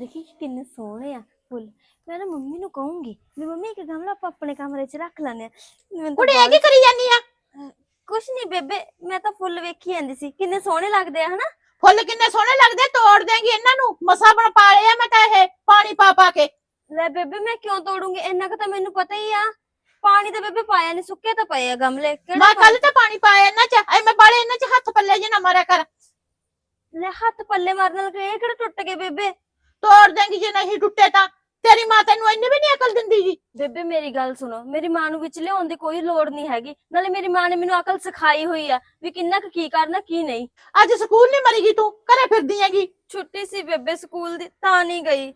ਦੇਖੀ ਕਿੰਨੇ ਸੋਹਣੇ ਆ ਫੁੱਲ। ਮੈਂ ਨਾ ਮੰਮੀ ਨੂੰ ਕਹੂੰਗੀ ਵੀ ਮੰਮੀ ਇੱਕ ਗਮਲਾ ਆਪਾਂ ਆਪਣੇ ਕਮਰੇ 'ਚ ਰੱਖ ਲੈਂਦੇ ਆ ਕੁੜੇ ਇਹ ਕੀ ਕਰੀ ਜਾਨੀ ਆ? ਕੁਛ ਨਹੀਂ ਬੇਬੇ ਮੈਂ ਤਾਂ ਫੁੱਲ ਵੇਖੀ ਜਾਂਦੀ ਸੀ। ਕਿੰਨੇ ਸੋਹਣੇ ਲੱਗਦੇ ਆ ਹਨਾ? ਫੁੱਲ ਕਿੰਨੇ ਸੋਹਣੇ ਲੱਗਦੇ ਤੋੜ ਦੇਂਗੀ ਇਹਨਾਂ ਨੂੰ। ਮਸਾ ਬਣ ਪਾਲੇ ਆ ਮੈਂ ਤਾਂ ਇਹ ਪਾਣੀ ਪਾ ਪਾ ਕੇ। ਲੈ ਬੇਬੇ ਮੈਂ ਕਿਉਂ ਤੋੜੂੰਗੀ? ਇੰਨਾ ਕੁ ਤਾਂ ਮੈਨੂੰ ਪਤਾ ਹੀ ਆ। ਪਾਣੀ ਤਾਂ ਬੇਬੇ ਪਾਇਆ ਨਹੀਂ ਸੁੱਕੇ ਤਾਂ ਪਏ ਆ ਗਮਲੇ। ਕਿਹੜਾ ਮੈਂ ਕੱਲ ਤਾਂ ਪਾਣੀ ਪਾਇਆ ਇਹਨਾਂ ਚ। ਐ ਮੈਂ ਬਾਲੇ ਇਹਨਾਂ ਚ ਹੱਥ ਪੱਲੇ ਜੇ ਨਾ ਮਾਰਿਆ ਕਰ। ਲੈ ਹੱਥ ਪੱਲੇ ਮਾਰਨ ਇਹ ਕਿਹੜਾ ਟੁੱਟ ਗਏ ਬੇਬੇ? ਤੋੜ ਦੇਂਗੀ ਜੇ ਨਹੀਂ ਟੁੱਟੇ ਤਾਂ। ਤੇਰੀ ਮਾਂ ਤੈਨੂੰ ਇੰਨੀ ਵੀ ਨਹੀਂ ਅਕਲ ਦਿੰਦੀ ਜੀ। ਬੇਬੇ ਮੇਰੀ ਗੱਲ ਸੁਣੋ। ਮੇਰੀ ਮਾਂ ਨੂੰ ਵਿੱਚ ਲਿਆਉਣ ਦੀ ਕੋਈ ਲੋੜ ਨਹੀਂ ਹੈਗੀ। ਨਾਲੇ ਮੇਰੀ ਮਾਂ ਨੇ ਮੈਨੂੰ ਅਕਲ ਸਿਖਾਈ ਹੋਈ ਆ ਵੀ ਕਿੰਨਾ ਕੁ ਕੀ ਕਰਨਾ ਕੀ ਨਹੀਂ। ਅੱਜ ਸਕੂਲ ਨਹੀਂ ਮਰੀਗੀ ਤੂੰ? ਘਰੇ ਫਿਰਦੀ ਹੈਗੀ। ਛੁੱਟੀ ਸੀ ਬੇਬੇ ਸਕੂਲ ਦੀ ਤਾਂ ਨਹੀਂ ਗਈ।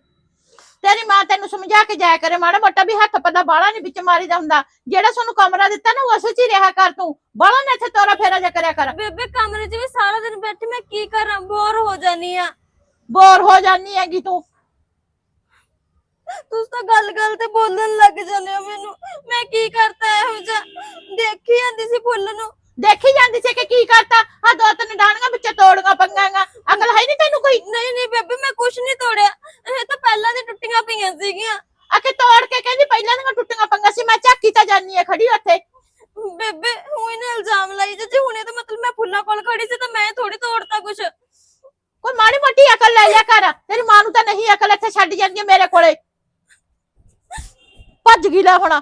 ਤੇਰੀ ਮਾਂ ਤੈਨੂੰ ਸਮਝਾ ਕੇ ਜਾਇਆ ਕਰੇ। ਮਾੜਾ ਮੋਟਾ ਵੀ ਹੱਥ ਪੱਲਾ ਬਾਲਾ ਨਹੀਂ ਵਿੱਚ ਮਾਰੀਦਾ ਹੁੰਦਾ। ਜਿਹੜਾ ਸਾਨੂੰ ਕਮਰਾ ਦਿੱਤਾ ਨਾ ਉਹ ਚ ਹੀ ਰਿਹਾ ਕਰ ਤੂੰ। ਬਾਲਾ ਨਾ ਇੱਥੇ ਤੋਰਾ ਫੇਰਾ ਜਾ ਕਰਿਆ ਕਰ। ਬੇਬੇ ਕਮਰੇ 'ਚ ਵੀ ਸਾਰਾ ਦਿਨ ਬੈਠੀ ਮੈਂ ਕੀ ਕਰਾਂ? ਬੋਰ ਹੋ ਜਾਨੀ ਆ। ਬੋਰ ਹੋ ਜਾਨੀ ਹੈਗੀ ਤੂੰ। ਤੁਸੀਂ ਤਾਂ ਗੱਲ ਗੱਲ ਤੇ ਬੋਲਣ ਲੱਗ ਜਾਂਦੇ ਹੋ ਮੈਨੂੰ। ਮੈਂ ਕੀ ਕਰਤਾ ਇਹੋ ਜਿਹਾ? ਦੇਖੀ ਜਾਂਦੀ ਸੀ ਫੁੱਲ ਨੂੰ। ਦੇਖੀ ਜਾਂਦੀ ਸੀ ਕਿ ਕੀ ਕਰਤਾ? ਆ ਦੋ ਤਿੰਨ ਡਾਣੀਆਂ ਵਿੱਚ ਤੋੜੀਆਂ ਪੰਗਾਂਗਾ। ਅਕਲ ਹੈ ਨਹੀਂ ਤੈਨੂੰ ਕੋਈ? ਨਹੀਂ ਨਹੀਂ ਬੇਬੇ ਮੈਂ ਕੁਛ ਨਹੀਂ ਤੋੜਿਆ। ਇਹ ਤਾਂ ਪਹਿਲਾਂ ਦੀ ਟੁੱਟੀਆਂ ਪਈਆਂ ਸੀਗੀਆਂ। ਅਕੇ ਤੋੜ ਕੇ ਕਹਿੰਦੀ ਪਹਿਲਾਂ ਦੀਆਂ ਟੁੱਟੀਆਂ ਪੰਗਾਂ ਸੀ ਮੈਂ ਝਾਕੀ ਤਾਂ ਜਾਨੀ ਆ ਖੜੀ ਉੱਥੇ। ਬੇਬੇ ਹੁਣੇ ਨੇ ਇਲਜ਼ਾਮ ਲਾਈ ਜੇ ਹੁਣੇ ਤਾਂ ਮਤਲਬ ਮੈਂ ਫੁੱਲਾਂ ਕੋਲ ਖੜੀ ਸੀ ਤਾਂ ਮੈਂ ਥੋੜੀ ਤੋੜਤਾ ਕੁਛ। ਕੋਈ ਮਾੜੀ ਮੋਟੀ ਅਕਲ ਲੈ ਲਿਆ ਕਰ। ਤੇਰੀ ਮਾਂ ਨੂੰ ਤਾਂ ਨਹੀਂ ਅਕਲ ਇੱਥੇ ਛੱਡ ਜਾਂਦੀ ਆ ਮੇਰੇ ਕੋਲੇ। ਭੱਜ ਗਈ ਲੈ ਹੁਣ